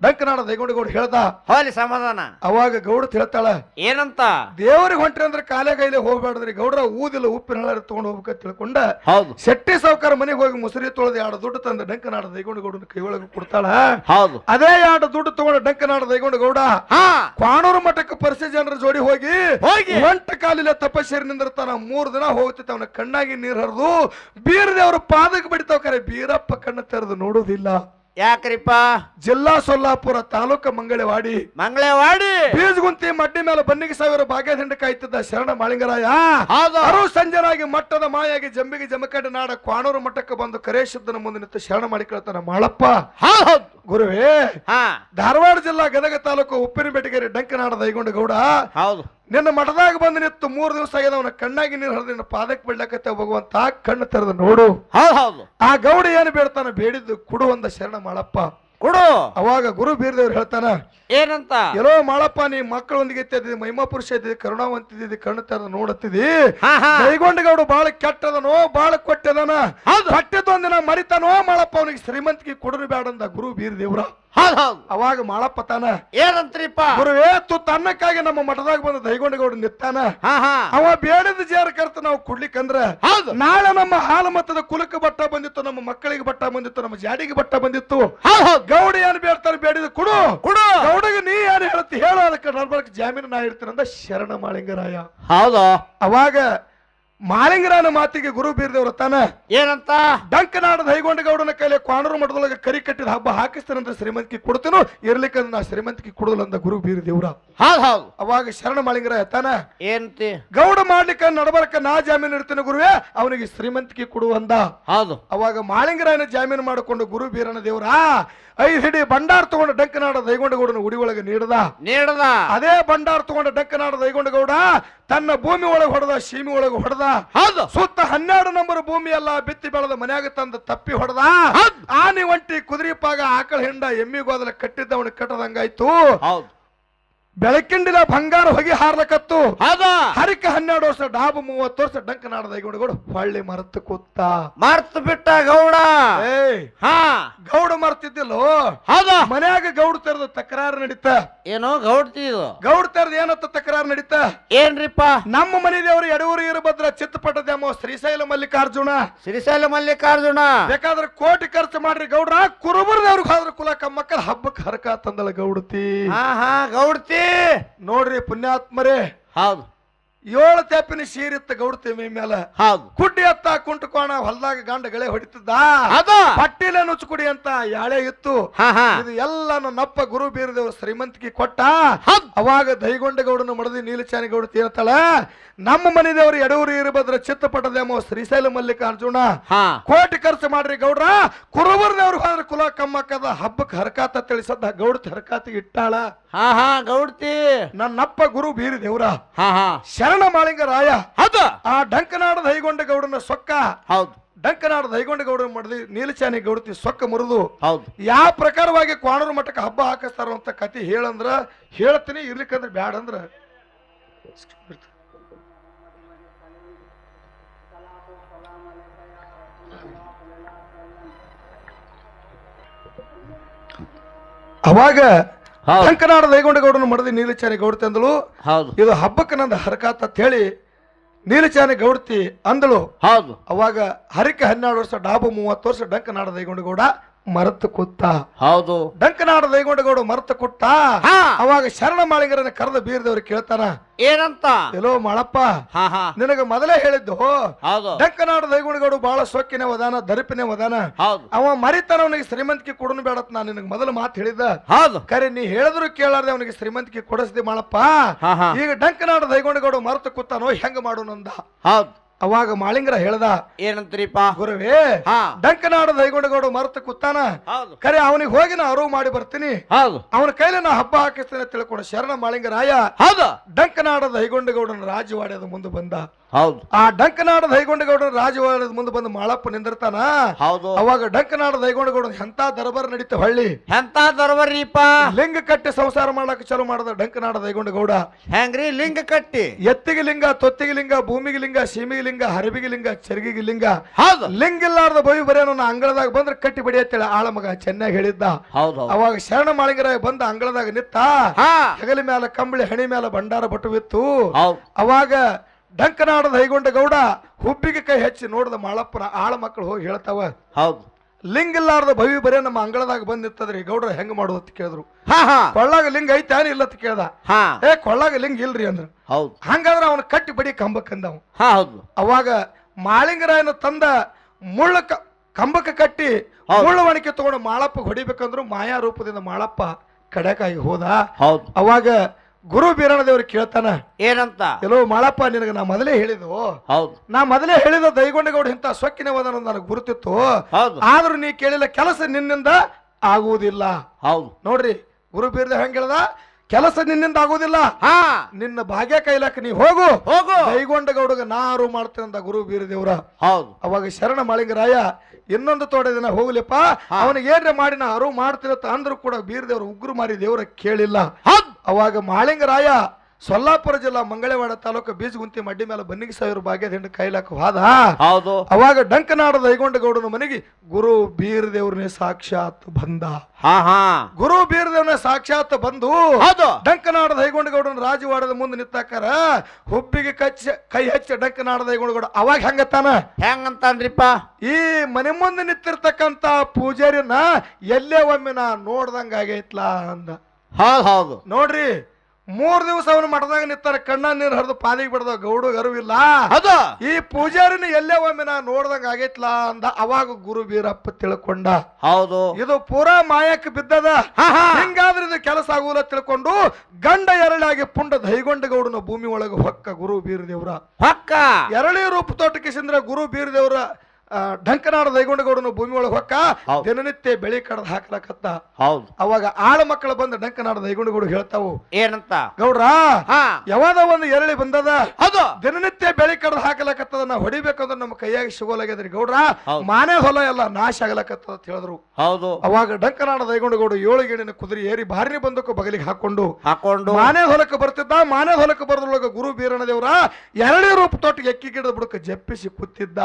Speaker 1: ಡಂಕನಾಡ ದೈಗೊಂಡಗೌಡ ಹೇಳ್ದ
Speaker 2: ಹೋಲಿ ಸಮಾಧಾನ.
Speaker 1: ಅವಾಗ ಗೌಡ ಹೇಳ್ತಾಳ
Speaker 2: ಏನಂತ?
Speaker 1: ದೇವರಿಗೆ ಹೊಂಟ್ರಿ ಅಂದ್ರೆ ಕಾಲೇ ಕೈಲಿ ಹೋಗ್ಬೇಡ್ರಿ ಗೌಡ್ರ ಊದಿಲ್ಲ ಉಪ್ಪಿನ ಹಳ್ಳ ತಗೊಂಡು ಹೋಗ್ಬೇಕ ತಿಳ್ಕೊಂಡ
Speaker 2: ಹೌದು.
Speaker 1: ಶೆಟ್ಟಿ ಸಾವುಕಾರ ಮನೆಗೆ ಹೋಗಿ ಮುಸರಿ ತೊಳೆದು ಎರಡು ದುಡ್ಡು ತಂದ ಡಂಕನಾಡ ದೈಗೊಂಡಗೌಡನ ಕೈ ಒಳಗೆ ಕೊಡ್ತಾಳ.
Speaker 2: ಹೌದು.
Speaker 1: ಅದೇ ಎರಡು ದುಡ್ಡು ತಗೊಂಡು ಡಂಕನಾಡ ದೈಗೊಂಡ
Speaker 2: ಗೌಡ
Speaker 1: ಕ್ವಾಣೂರು ಮಠಕ್ಕೆ ಪರಿಚಯ ಜನರ ಜೋಡಿ ಹೋಗಿ
Speaker 2: ಹೋಗಿ.
Speaker 1: ಒಂಟ ಕಾಲಿಲ್ಲ ತಪಸ್ಸೇರಿ ನಿಂದಿರ್ತಾನ ಮೂರ್ ದಿನ ಹೋಗ್ತಿತ್ತ ಅವನ ಕಣ್ಣಾಗಿ ನೀರ್ ಹರಿದು ಬೀರದೇ ದೇವ್ರ ಪಾದಕ್ಕೆ ಬಿಡ್ತಾವ ಕರೆ ಬೀರಪ್ಪ ಕಣ್ಣು ತೆರೆದು ನೋಡುವುದಿಲ್ಲ
Speaker 2: ಯಾಕ್ರಿಪ್ಪ?
Speaker 1: ಜಿಲ್ಲಾ ಸೊಲ್ಲಾಪುರ ತಾಲೂಕ ಮಂಗಳವಾಡಿ.
Speaker 2: ಮಂಗಳವಾಡಿ.
Speaker 1: ಬೀಜಗುಂತಿ ಮಡ್ಡಿ ಮೇಲೆ ಬನ್ನಿಗೆ ಸಾವಿರ ಭಾಗ್ಯದಿಂದ ಕಾಯ್ತಿದ್ದ ಶರಣ ಮಾಳಿಂಗರಾಯ. ಅರು ಸಂಜನಾಗಿ ಮಟ್ಟದ ಮಾಯಾಗಿ ಜಂಬಿಗೆ ಜಮಕಂಡ ನಾಡ ಕ್ವಾಣೂರು ಮಠಕ್ಕೆ ಬಂದು ಕರೇಶದ್ದನ ಮುಂದೆ ನಿಂತು ಶರಣ ಮಾಡಿ ಕೇಳ್ತಾನ ಮಾಳಪ್ಪ.
Speaker 2: ಹಾ ಹೌದು.
Speaker 1: ಗುರುವೇ
Speaker 2: ಹಾ.
Speaker 1: ಧಾರವಾಡ ಜಿಲ್ಲಾ ಗದಗ ತಾಲೂಕು ಉಪ್ಪಿನ ಬೆಟ್ಟಗೇರಿ ಡಂಕನಾಡ ದೈಗೊಂಡ ಗೌಡ.
Speaker 2: ಹೌದು.
Speaker 1: ನಿನ್ನ ಮಠದಾಗ ಬಂದು ನಿತ್ತು ಮೂರು ದಿವಸ ಆಗ್ಯದ ಅವನ ಕಣ್ಣಾಗಿ ನೀರು ಹರಿದ ನಿನ್ನ ಪಾದಕ್ಕೆ ಬಿಡ್ಲಕತ್ತೆ ಭಗವಂತ. ಕಣ್ಣು ತೆರೆದು ನೋಡು.
Speaker 2: ಹೌದು ಹೌದು.
Speaker 1: ಆ ಗೌಡ ಏನು ಬೇಡ್ತಾನ ಬೇಡಿದ್ದು ಕೊಡು ಅಂದ ಶರಣ ಮಾಳಪ್ಪ.
Speaker 2: ಕೊಡು.
Speaker 1: ಅವಾಗ ಗುರು ಬೀರದೇವ್ರು ಹೇಳ್ತಾನ
Speaker 2: ಏನಂತ?
Speaker 1: ಎಲ್ಲೋ ಮಾಳಪ್ಪ ನೀ ಮಕ್ಕಳೊಂದಿಗೆ ಇತ್ತಿದ್ದಿ ಮಹಿಮಾ ಪುರುಷ ಇದ್ದಿದ್ದಿ ಕರುಣಾವಂತಿದ್ದಿ ಕಣ್ಣು ತರ ನೋಡತ್ತಿದಿ
Speaker 2: ಹಾ ಹಾ.
Speaker 1: ಕೈಗೊಂಡ ಗೌಡ ಬಾಳ ಕೆಟ್ಟದನೋ ಬಾಳ ಕೊಟ್ಟದನ. ಕಟ್ಟಿದ್ದೊಂದಿನ ಮರಿತಾನೋ ಮಾಡಪ್ಪ ಅವನಿಗೆ ಶ್ರೀಮಂತಿಗೆ ಕೊಡರು ಬೇಡಂದ ಗುರು ಬೀರದೇವ್ರ.
Speaker 2: ಹೌದು ಹೌದು.
Speaker 1: ಅವಾಗ ಮಾಳಪ್ಪ ತಾನ
Speaker 2: ಏನಂತ್ರಿಪ್ಪ?
Speaker 1: ಗುರುವೇ ತುತ್ತ ಅನ್ನಕ್ಕಾಗಿ ನಮ್ಮ ಮಠದಾಗ ಬಂದ ದೈಗೊಂಡಗೌಡ ನಿತ್ತಾನ
Speaker 2: ಹಾ ಹಾ.
Speaker 1: ಅವ ಬೇಡದ ಜಾರ ಕರ್ತ ನಾವು ಕೊಡ್ಲಿಕ್ಕಂದ್ರ
Speaker 2: ಹೌದು.
Speaker 1: ನಾಳೆ ನಮ್ಮ ಹಾಲು ಮತದ ಕುಲಕ್ಕೆ ಬಟ್ಟ ಬಂದಿತ್ತು ನಮ್ಮ ಮಕ್ಕಳಿಗೆ ಬಟ್ಟ ಬಂದಿತ್ತು ನಮ್ಮ ಜಾಡಿಗೆ ಬಟ್ಟ ಬಂದಿತ್ತು.
Speaker 2: ಹೌದು ಹೌದು.
Speaker 1: ಗೌಡ ಏನ್ ಬೇಡ್ತಾರೆ ಬೇಡಿದ ಕೊಡು.
Speaker 2: ಕೊಡು.
Speaker 1: ಗೌಡಗೆ ನೀ ಯಾರು ಹೇಳ್ತಿ ಹೇಳು ಅದಕ್ಕೆ ನಡ್ಬರ್ಕ್ ಜಾಮೀನು ನಾ ಇಡ್ತೀನಂದ ಶರಣ ಮಾಳಿಂಗರಾಯ.
Speaker 2: ಹೌದು.
Speaker 1: ಅವಾಗ ಮಾಳಿಂಗರಾಯನ ಮಾತಿಗೆ ಗುರು ಬೀರದೇವ್ರ ತಾನ?
Speaker 2: ಏನಂತ?
Speaker 1: ಡಂಕನಾಡದ ಹೈಗೊಂಡ ಗೌಡನ ಕೈಲಿ ಕ್ವಾಣರು ಮಠದೊಳಗೆ ಕರಿ ಕಟ್ಟಿದ ಹಬ್ಬ ಹಾಕಿಸ್ತಾನಂತ ಶ್ರೀಮಂತಿಕೆ ಕೊಡ್ತೀನೋ? ಇರ್ಲಿಕ್ಕೆ ನಾ ಶ್ರೀಮಂತಿಕೆ ಕೊಡಲ್ಲ ಅಂತ ಗುರು ಬೀರದೇವ್ರ.
Speaker 2: ಹೌದು ಹೌದು.
Speaker 1: ಅವಾಗ ಶರಣ ಮಾಲಿಂಗರ ತಾನ?
Speaker 2: ಏನಂತಿ?
Speaker 1: ಗೌಡ ಮಾಡ್ಲಿಕ್ಕೆ ನಡಬರ್ಕ ನಾ ಜಾಮೀನು ಇಡ್ತೇನೆ ಗುರುವೇ ಅವನಿಗೆ ಶ್ರೀಮಂತಿಕೆ ಕೊಡು ಅಂದ.
Speaker 2: ಹೌದು.
Speaker 1: ಅವಾಗ ಮಾಲಿಂಗರಾಯನ ಜಾಮೀನು ಮಾಡಿಕೊಂಡು ಗುರು ಬೀರನ ದೇವ್ರ ಐದು ಹಿಡಿ ಭಂಡಾರ ತಗೊಂಡು ಡಂಕನಾಡ ದೈಗೊಂಡ ಗೌಡನ ಉಡಿ ಒಳಗೆ ನೀಡದ.
Speaker 2: ನೀಡದ.
Speaker 1: ಅದೇ ಭಂಡಾರ ತಗೊಂಡ ಡಂಕನಾಡ ದೈಗೊಂಡ ಗೌಡ ತನ್ನ ಭೂಮಿ ಒಳಗೆ ಹೊಡೆದ ಸೀಮಿ ಒಳಗೆ ಹೊಡೆದ
Speaker 2: ಹೌದು.
Speaker 1: ಸುತ್ತ ಹನ್ನೆರಡು ನಂಬರ್ ಭೂಮಿ ಎಲ್ಲ ಬಿತ್ತಿ ಬೆಳೆದ ಮನ್ಯಾಗ ತಂದು ತಪ್ಪಿ ಹೊಡೆದ. ಆನೆ ಒಂಟಿ ಕುದುರೆ ಪಾಗ ಆಕಳ ಹಿಂಡ ಎಮ್ಮಿ ಗೋದಲ ಕಟ್ಟಿದ್ದವನು ಕಟ್ಟದಂಗಾಯ್ತು.
Speaker 2: ಹೌದು.
Speaker 1: ಬೆಳಕಿಂಡಿಲ ಬಂಗಾರ ಹೊಗೆ ಹಾರ್ಲಕತ್ತು ಹರಿಕ ಹನ್ನೆರಡು ವರ್ಷ ಡಾಬು ಮೂವತ್ತು ವರ್ಷ ಡಂಕನಾಡ ದೈಗೊಂಡಗೌಡ ಹೊಳ್ಳಿ ಮರತ್ತು ಕೂತ.
Speaker 2: ಮರ್ತು ಬಿಟ್ಟ ಗೌಡ. ಹಾ.
Speaker 1: ಗೌಡ ಮರ್ತಿದ್ದಿಲ್ಲೋ? ಮನ್ಯಾಗ ಗೌಡ ತೆರೆದ ತಕರಾರು ನಡೀತ.
Speaker 2: ಏನೋ ಗೌಡ
Speaker 1: ಗೌಡ ತೆರೆದ ಏನತ್ತ ತಕರಾರು ನಡೀತ?
Speaker 2: ಏನ್ರಿಪ್ಪ?
Speaker 1: ನಮ್ಮ ಮನೆ ದೇವರು ಎಡೂರು ಇರಭದ್ರ ಚಿತ್ತಪಟ್ಟ ದ್ಯಾಮ ಶ್ರೀಶೈಲ ಮಲ್ಲಿಕಾರ್ಜುನ.
Speaker 2: ಶ್ರೀಶೈಲ ಮಲ್ಲಿಕಾರ್ಜುನ.
Speaker 1: ಬೇಕಾದ್ರೆ ಕೋಟಿ ಖರ್ಚು ಮಾಡ್ರಿ ಗೌಡ್ರ ಕುರುಬರ್ ದೇವ್ರಿಗೆ ಹೋದ್ರ ಕುಲ ಕಮ್ಮಕ್ಕಳ ಹಬ್ಬಕ್ಕೆ ಹರಕ ತಂದಳ ಗೌಡತಿ.
Speaker 2: ಹಾ ಹಾ ಗೌಡ್ತಿ.
Speaker 1: ನೋಡ್ರಿ ಪುಣ್ಯಾತ್ಮರೇ.
Speaker 2: ಹೌದು.
Speaker 1: ಏಳು ತೆಪ್ಪಿನ ಸೀರಿತ್ತ ಗೌಡತಿ ಮೈ ಮೇಲೆ.
Speaker 2: ಹೌದು.
Speaker 1: ಕುಡ್ಡಿ ಅತ್ತ ಕುಂಟುಕೋಣ ಹೊಲದಾಗ ಗಂಡ ಗಳೆ ಹೊಡಿತಿದ್ದ?
Speaker 2: ಅದು
Speaker 1: ಪಟ್ಟಿಲ ನುಚ್ಚುಕುಡಿ ಅಂತ ಯಾಳೆ ಇತ್ತು. ಇದು ಎಲ್ಲ ನಪ್ಪ ಗುರು ಬೀರದೇವ್ರ ಶ್ರೀಮಂತಿಗೆ ಕೊಟ್ಟ. ಅವಾಗ ದೈಗೊಂಡ ಗೌಡನ ಮಡದಿ ನೀಲಚಾನಿ ಗೌಡ ತೀರ್ತಾಳೆ. ನಮ್ಮ ಮನೆ ಎಡವರು ಎಡೂರು ಚಿತ್ತ ಚಿತ್ತಪಟ್ಟದೇಮೋ ಶ್ರೀಶೈಲ ಮಲ್ಲಿಕಾರ್ಜುನ.
Speaker 2: ಹಾ.
Speaker 1: ಕೋಟಿ ಖರ್ಚು ಮಾಡ್ರಿ ಗೌಡ್ರ. ಕುರುಬರದೇವ್ರು ಹೋದ್ರ ಕುಲ ಕಮ್ಮಕ್ಕದ ಹಬ್ಬಕ್ಕೆ ಹರಕಾತ ತಿಳಿಸದ ಗೌಡತಿ ಹರಕಾತಿ ಇಟ್ಟಾಳ.
Speaker 2: ಹಾ ಹಾ ಗೌಡ್ತಿ.
Speaker 1: ನನ್ನಪ್ಪ ಗುರು ಬೀರಿ ದೇವ್ರ
Speaker 2: ಹಾ. ಹಾ
Speaker 1: ಶರಣ ಮಾಳಿಂಗ ರಾಯ
Speaker 2: ಹೌದು.
Speaker 1: ಆ ಡಂಕನಾಡದ ಹೈಗೊಂಡ ಗೌಡನ ಸೊಕ್ಕ
Speaker 2: ಹೌದು.
Speaker 1: ಡಂಕನಾಡದ ಹೈಗೊಂಡ ಗೌಡ ಮಡದಿ ನೀಲಚಾನಿ ಗೌಡತಿ ಸೊಕ್ಕ ಮುರಿದು
Speaker 2: ಹೌದು.
Speaker 1: ಯಾವ ಪ್ರಕಾರವಾಗಿ ಕ್ವಾಣೂರು ಮಠಕ್ಕೆ ಹಬ್ಬ ಹಾಕಿಸ್ತಾರ ಅಂತ ಕತಿ ಹೇಳಂದ್ರ ಹೇಳ್ತೀನಿ ಇರ್ಲಿಕ್ಕಂದ್ರೆ ಬ್ಯಾಡ ಅಂದ್ರ. ಅವಾಗ
Speaker 2: ಹೌದು.
Speaker 1: ಡಂಕನಾಡ ದೈಗೊಂಡ ಗೌಡನ ಮಡದಿ ನೀಲಚಾನಿ ಗೌಡತಿ ಅಂದಳು
Speaker 2: ಹೌದು.
Speaker 1: ಇದು ಹಬ್ಬಕ್ಕೆ ನಂದು ಹರಕಾತ ಅಂತ ಹೇಳಿ ನೀಲಚಾನಿ ಗೌಡತಿ ಅಂದಳು.
Speaker 2: ಹೌದು.
Speaker 1: ಅವಾಗ ಹರಿಕೆ ಹನ್ನೆರಡು ವರ್ಷ ಡಾಬು ಮೂವತ್ತು ವರ್ಷ ಡಂಕನಾಡ ದೈಗೊಂಡ ಗೌಡ ಮರತು ಕೂತ
Speaker 2: ಹೌದು.
Speaker 1: ಡಂಕನಾಡ ದೈಗೊಂಡಗೌಡ ಮರೆತು ಕೊಟ್ಟ.
Speaker 2: ಹಾ.
Speaker 1: ಅವಾಗ ಶರಣ ಮಾಳಿಗರನ್ನ ಕರೆದ ಬೀರದವ್ರು ಕೇಳ್ತಾರ.
Speaker 2: ಏನಂತ?
Speaker 1: ಎಲ್ಲೋ ಮಳಪ್ಪ ನಿನಗ ಮೊದಲೇ ಹೇಳಿದ್ದು ಡಂಕನಾಡ ದೈಗೊಂಡಗೌಡ ಬಹಳ ಸೊಕ್ಕಿನ ವದಾನ ದರಿಪಿನ ವದಾನ ಅವ ಮರಿತಾನ ಅವನಿಗೆ ಶ್ರೀಮಂತಿಕೆ ಕೊಡನು ಬೇಡತ್ ನಾನು ನಿನಗೆ ಮೊದಲು ಮಾತು ಹೇಳಿದ್ದ.
Speaker 2: ಹೌದು.
Speaker 1: ಕರೆ ನೀ ಹೇಳಿದ್ರು ಕೇಳಾರ್ದೆ ಅವನಿಗೆ ಶ್ರೀಮಂತಿಕೆ ಕೊಡಿಸ್ದೆ ಮಾಳಪ್ಪ. ಈಗ ಡಂಕನಾಡ ದೈಗೊಂಡಗೌಡ ಮರೆತು ಕೂತಾನೋ ಹೆಂಗ ಮಾಡೋನಂದ.
Speaker 2: ಹೌದು.
Speaker 1: ಅವಾಗ ಮಾಳಿಂಗರ ಹೇಳ್ದ
Speaker 2: ಏನಂತ್ರಿಪ್ಪ?
Speaker 1: ಗುರುವೇ
Speaker 2: ಹಾ.
Speaker 1: ಡಂಕನಾಡ ದೈಗೊಂಡಗೌಡ ಮರತು ಕೂತಾನ.
Speaker 2: ಹೌದು.
Speaker 1: ಕರೆ ಅವನಿಗೆ ಹೋಗಿ ನಾ ಅರಿವು ಮಾಡಿ ಬರ್ತೀನಿ.
Speaker 2: ಹೌದು.
Speaker 1: ಅವನ ಕೈಲಿ ನಾ ಹಬ್ಬ ಹಾಕಿಸ್ತೇನೆ ತಿಳ್ಕೊಂಡು ಶರಣ ಮಾಳಿಂಗರಾಯ
Speaker 2: ಹೌದು.
Speaker 1: ಡಂಕನಾಡದ ದೈಗೊಂಡಗೌಡನ ರಾಜವಾಡ್ಯದ ಮುಂದೆ ಬಂದ.
Speaker 2: ಹೌದು.
Speaker 1: ಆ ಡಂಕನಾಡ ದೈಗೊಂಡಗೌಡ ರಾಜವಾಡದ ಮುಂದೆ ಬಂದು ಮಾಳಪ್ಪ ನಿಂದಿರ್ತಾನ?
Speaker 2: ಹೌದು.
Speaker 1: ಅವಾಗ ಡಂಕನಾಡ ದೈಗೊಂಡಗೌಡ ಎಂತ ದರಬಾರ ನಡೀತ ಹಳ್ಳಿ?
Speaker 2: ಎಂತ ದರ್ಬರ್ರಿಪ್ಪ
Speaker 1: ಲಿಂಗ ಕಟ್ಟಿ ಸಂಸಾರ ಮಾಡಕ್ ಚಾಲು ಮಾಡದ ಡಂಕನಾಡ ದೈಗೊಂಡಗೌಡ
Speaker 2: ಹೆಂಗ್ರಿ? ಲಿಂಗ ಕಟ್ಟಿ.
Speaker 1: ಎತ್ತಿಗೆ ಲಿಂಗ ತೊತ್ತಿಗೆ ಲಿಂಗ ಭೂಮಿಗೆ ಲಿಂಗ ಸೀಮಿಗೆ ಲಿಂಗ ಹರಬಿಗೆ ಲಿಂಗ ಚರಿಗಿಗೆ ಲಿಂಗ.
Speaker 2: ಹೌದು.
Speaker 1: ಲಿಂಗ ಇಲ್ಲಾರ್ದ ಬೈ ಬರೇ ನನ್ನ ಅಂಗಳದಾಗ ಬಂದ್ರೆ ಕಟ್ಟಿ ಬಡಿ ಅಂತೇಳಿ ಆಳ ಮಗ ಚೆನ್ನಾಗಿ ಹೇಳಿದ್ದ.
Speaker 2: ಹೌದು
Speaker 1: ಅವಾಗ ಶರಣ ಮಾಳಿಂಗರಾಯ ಬಂದ ಅಂಗಳದಾಗ ನಿತ್ತ.
Speaker 2: ಹಾ.
Speaker 1: ಹೆಗಲ ಮ್ಯಾಲ ಕಂಬಳಿ ಹಣಿ ಮ್ಯಾಲ ಭಂಡಾರ ಬಟ್ಟು
Speaker 2: ಬಿತ್ತು.
Speaker 1: ಅವಾಗ ಡಂಕನಾಡದ ಹೈಗೊಂಡ ಗೌಡ ಹುಬ್ಬಿಗೆ ಕೈ ಹೆಚ್ಚಿ ನೋಡಿದ ಮಾಳಪ್ಪನ ಆಳ ಮಕ್ಕಳು ಹೋಗಿ ಹೇಳ್ತಾವ
Speaker 2: ಹೌದು.
Speaker 1: ಲಿಂಗ ಇಲ್ಲಾರ್ದ ಭವಿ ಬರೇ ನಮ್ಮ ಅಂಗಳದಾಗ ಬಂದ್ ನಿಂತದ್ರಿ ಗೌಡ್ರ ಹೆಂಗ್ ಮಾಡೋದು ಅಂತ ಕೇಳಿದ್ರು.
Speaker 2: ಹಾ ಹಾ.
Speaker 1: ಕೊಳ್ಳಾಗ ಲಿಂಗ ಐತಾನ ಇಲ್ಲ ಅಂತ ಕೇಳ್ದ.
Speaker 2: ಹಾ.
Speaker 1: ಏ ಕೊಳ್ಳಾಗ ಲಿಂಗ ಇಲ್ರಿ ಅಂದ್ರ.
Speaker 2: ಹೌದು.
Speaker 1: ಹಂಗಾದ್ರ ಅವನ ಕಟ್ಟಿ ಬಡಿ ಕಂಬಕ್ಕಂದವ.
Speaker 2: ಹಾ ಹೌದು.
Speaker 1: ಅವಾಗ ಮಾಳಿಂಗರಾಯನ ತಂದ ಮುಳ್ಳ ಕಂಬಕ್ಕೆ ಕಟ್ಟಿ
Speaker 2: ಮುಳ್ಳ
Speaker 1: ಮುಳ್ಳು ಒಣಕೆ ತಗೊಂಡು ಮಾಳಪ್ಪ ಹೊಡಿಬೇಕಂದ್ರು ಮಾಯಾ ರೂಪದಿಂದ ಮಾಳಪ್ಪ ಕಡೆಕಾಗಿ ಹೋದ.
Speaker 2: ಹೌದು.
Speaker 1: ಅವಾಗ ಗುರು ಬೀರಣ ದೇವ್ರು ಕೇಳ್ತಾನ
Speaker 2: ಏನಂತ?
Speaker 1: ಎಲ್ಲೋ ಮಾಳಪ್ಪ ನಿನಗೆ ನಾ ಮೊದಲೇ ಹೇಳಿದ್ದು.
Speaker 2: ಹೌದು.
Speaker 1: ನಾ ಮೊದಲೇ ಹೇಳಿದ ದೈಗೊಂಡಗೌಡ ಇಂತ ಸೊಕ್ಕಿನವದ ನನಗೆ ಗುರುತಿತ್ತು.
Speaker 2: ಹೌದು.
Speaker 1: ಆದ್ರೂ ನೀ ಕೇಳಿಲ್ಲ ಕೆಲಸ ನಿನ್ನಿಂದ ಆಗುವುದಿಲ್ಲ.
Speaker 2: ಹೌದು.
Speaker 1: ನೋಡ್ರಿ ಗುರು ಬೀರ್ದ ಹೆಂಗ್ ಹೇಳ್ದ? ಕೆಲಸ ನಿನ್ನಿಂದ ಆಗೋದಿಲ್ಲ.
Speaker 2: ಹಾ.
Speaker 1: ನಿನ್ನ ಭಾಗ್ಯ ಕೈಲಾಕ ನೀ ಹೋಗು.
Speaker 2: ಹೋಗು.
Speaker 1: ಕೈಗೊಂಡ ಗೌಡಗ ನಾರು ಮಾಡ್ತೇನೆ ಅಂತ ಗುರು ಬೀರದೇವ್ರ.
Speaker 2: ಹೌದು.
Speaker 1: ಅವಾಗ ಶರಣ ಮಾಳಿಂಗರಾಯ ಇನ್ನೊಂದು ತೋಡೆ ದಿನ ಹೋಗ್ಲಿಪ್ಪ. ಅವನಿಗೆ ಏನ್ರೆ ಮಾಡಿ ನಾ ಅರು ಮಾಡ್ತಿರತ್ತ ಅಂದ್ರೂ ಕೂಡ ಬೀರದೇವ್ರ ಉಗ್ರು ಮಾರಿ ದೇವ್ರ ಕೇಳಿಲ್ಲ. ಅವಾಗ ಮಾಳಿಂಗರಾಯ ಸೊಲ್ಲಾಪುರ ಜಿಲ್ಲಾ ಮಂಗಳವಾಡ ತಾಲೂಕು ಬೀಜಗುಂತಿ ಮಡ್ಡಿ ಮೇಲೆ ಬನ್ನಿಗೆ ಸಾವಿರ ಭಾಗ್ಯದ ಹಿಂಡು ಕೈಲಾಕ ಹೋದ
Speaker 2: ಹೌದು.
Speaker 1: ಅವಾಗ ಡಂಕನಾಡದ ಐಗೊಂಡಗೌಡನ ಮನೆಗೆ ಗುರು ಬೀರದೇವ್ರನೇ ಸಾಕ್ಷಾತ್ ಬಂದ.
Speaker 2: ಹಾ ಹಾ.
Speaker 1: ಗುರು ಬೀರದೇವ್ರನೇ ಸಾಕ್ಷಾತ್ ಬಂದು
Speaker 2: ಹೌದು.
Speaker 1: ಡಂಕನಾಡದ ಐಗೊಂಡಗೌಡನ ರಾಜವಾಡದ ಮುಂದೆ ನಿಂತಾಕಾರ ಹುಬ್ಬಿಗೆ ಕಚ್ಚ ಕೈ ಹಚ್ಚ ಡಂಕನಾಡದ ಐಗೊಂಡಗೌಡ ಅವಾಗ ಹೆಂಗತ್ತಾನ?
Speaker 2: ಹೆಂಗಂತಾನ್ರಿಪ್ಪ
Speaker 1: ಈ ಮನೆ ಮುಂದೆ ನಿಂತಿರ್ತಕ್ಕಂತ ಪೂಜಾರಿನ ಎಲ್ಲೇ ಒಮ್ಮೆ ನಾ ನೋಡ್ದಂಗ ಆಗೈತ್ಲಾ ಅಂದ.
Speaker 2: ಹೌದು ಹೌದು.
Speaker 1: ನೋಡ್ರಿ ಮೂರ್ ದಿವಸ ಅವನು ಮಠದಾಗ ನಿಂತಾರ ಕಣ್ಣ ನೀರು ಹರಿದು ಪಾದಿಗೆ ಬಿಡದ ಗೌಡು ಗರುವಿಲ್ಲ.
Speaker 2: ಅದು
Speaker 1: ಈ ಪೂಜಾರಿನ ಎಲ್ಲೇ ಒಮ್ಮೆ ನಾ ನೋಡ್ದಂಗ ಆಗೈತ್ಲ ಅಂದ ಅವಾಗ ಗುರು ಬೀರಪ್ಪ ತಿಳ್ಕೊಂಡ.
Speaker 2: ಹೌದು.
Speaker 1: ಇದು ಪೂರಾ ಮಾಯಕ್ ಬಿದ್ದದ. ಹಿಂಗಾದ್ರೆ ಇದು ಕೆಲಸ ಆಗುಲ್ಲ ತಿಳ್ಕೊಂಡು ಗಂಡ ಎರಳಾಗಿ ಪುಂಡ ದೈಗೊಂಡ ಗೌಡನ ಭೂಮಿ ಒಳಗೆ ಹೊಕ್ಕ ಗುರು ಬೀರದೇವ್ರ
Speaker 2: ಹೊಕ್ಕ.
Speaker 1: ಎರಳಿ ರೂಪ ತೋಟಕ್ಕೆ ಸಿಂದ್ರ ಗುರು ಬೀರದೇವ್ರ ಡಂಕನಾಡ ದೈಗೊಂಡ ಗೌಡನ ಭೂಮಿ ಒಳಗೆ ಹೊಕ್ಕ. ದಿನನಿತ್ಯ ಬೆಳೆ ಕಡದ್ ಹಾಕ್ಲಕತ್ತ.
Speaker 2: ಹೌದು.
Speaker 1: ಅವಾಗ ಆಳ ಮಕ್ಕಳು ಬಂದ ಡಂಕನಾಡ ದೈಗೊಂಡಗೌಡ ಹೇಳ್ತಾವು
Speaker 2: ಏನಂತ?
Speaker 1: ಗೌಡ್ರ
Speaker 2: ಹಾ.
Speaker 1: ಯಾವಾಗ ಒಂದು ಎರಳಿ ಬಂದದ
Speaker 2: ಅದು
Speaker 1: ದಿನನಿತ್ಯ ಬೆಳೆ ಕಡದ್ ಹಾಕಲಕತ್ತದ ನಾ ಹೊಡಿಬೇಕಂದ್ರೆ ನಮ್ಮ ಕೈಯಾಗಿ ಸಿಗೋಲಾಗ್ಯದ್ರಿ ಗೌಡ್ರ. ಮಾನೆ ಹೊಲ ಎಲ್ಲ ನಾಶ ಆಗಲಕತ್ತದ ಅಂತ ಹೇಳಿದ್ರು.
Speaker 2: ಹೌದು.
Speaker 1: ಅವಾಗ ಡಂಕನಾಡ ದೈಗೊಂಡಗೌಡ ಏಳು ಗಿಡನ ಕುದುರೆ ಏರಿ ಭಾರಿ ಬಂದಕ್ಕೂ ಬಗಲಿಗೆ ಹಾಕೊಂಡು
Speaker 2: ಹಾಕೊಂಡು
Speaker 1: ಮಾನೇ ಹೊಲಕ್ಕೆ ಬರ್ತಿದ್ದ ಮಾನೇ ಹೊಲಕ್ಕೆ ಬರದ್ರೊಳಗ ಗುರು ಬೀರಣ ದೇವ್ರ ಎರಡೇ ರೂಪ ತೊಟ್ಟಿಗೆ ಎಕ್ಕಿ ಗಿಡದ ಬುಡಕ್ಕೆ ಜಪ್ಪಿಸಿ ಕೂತಿದ್ದ.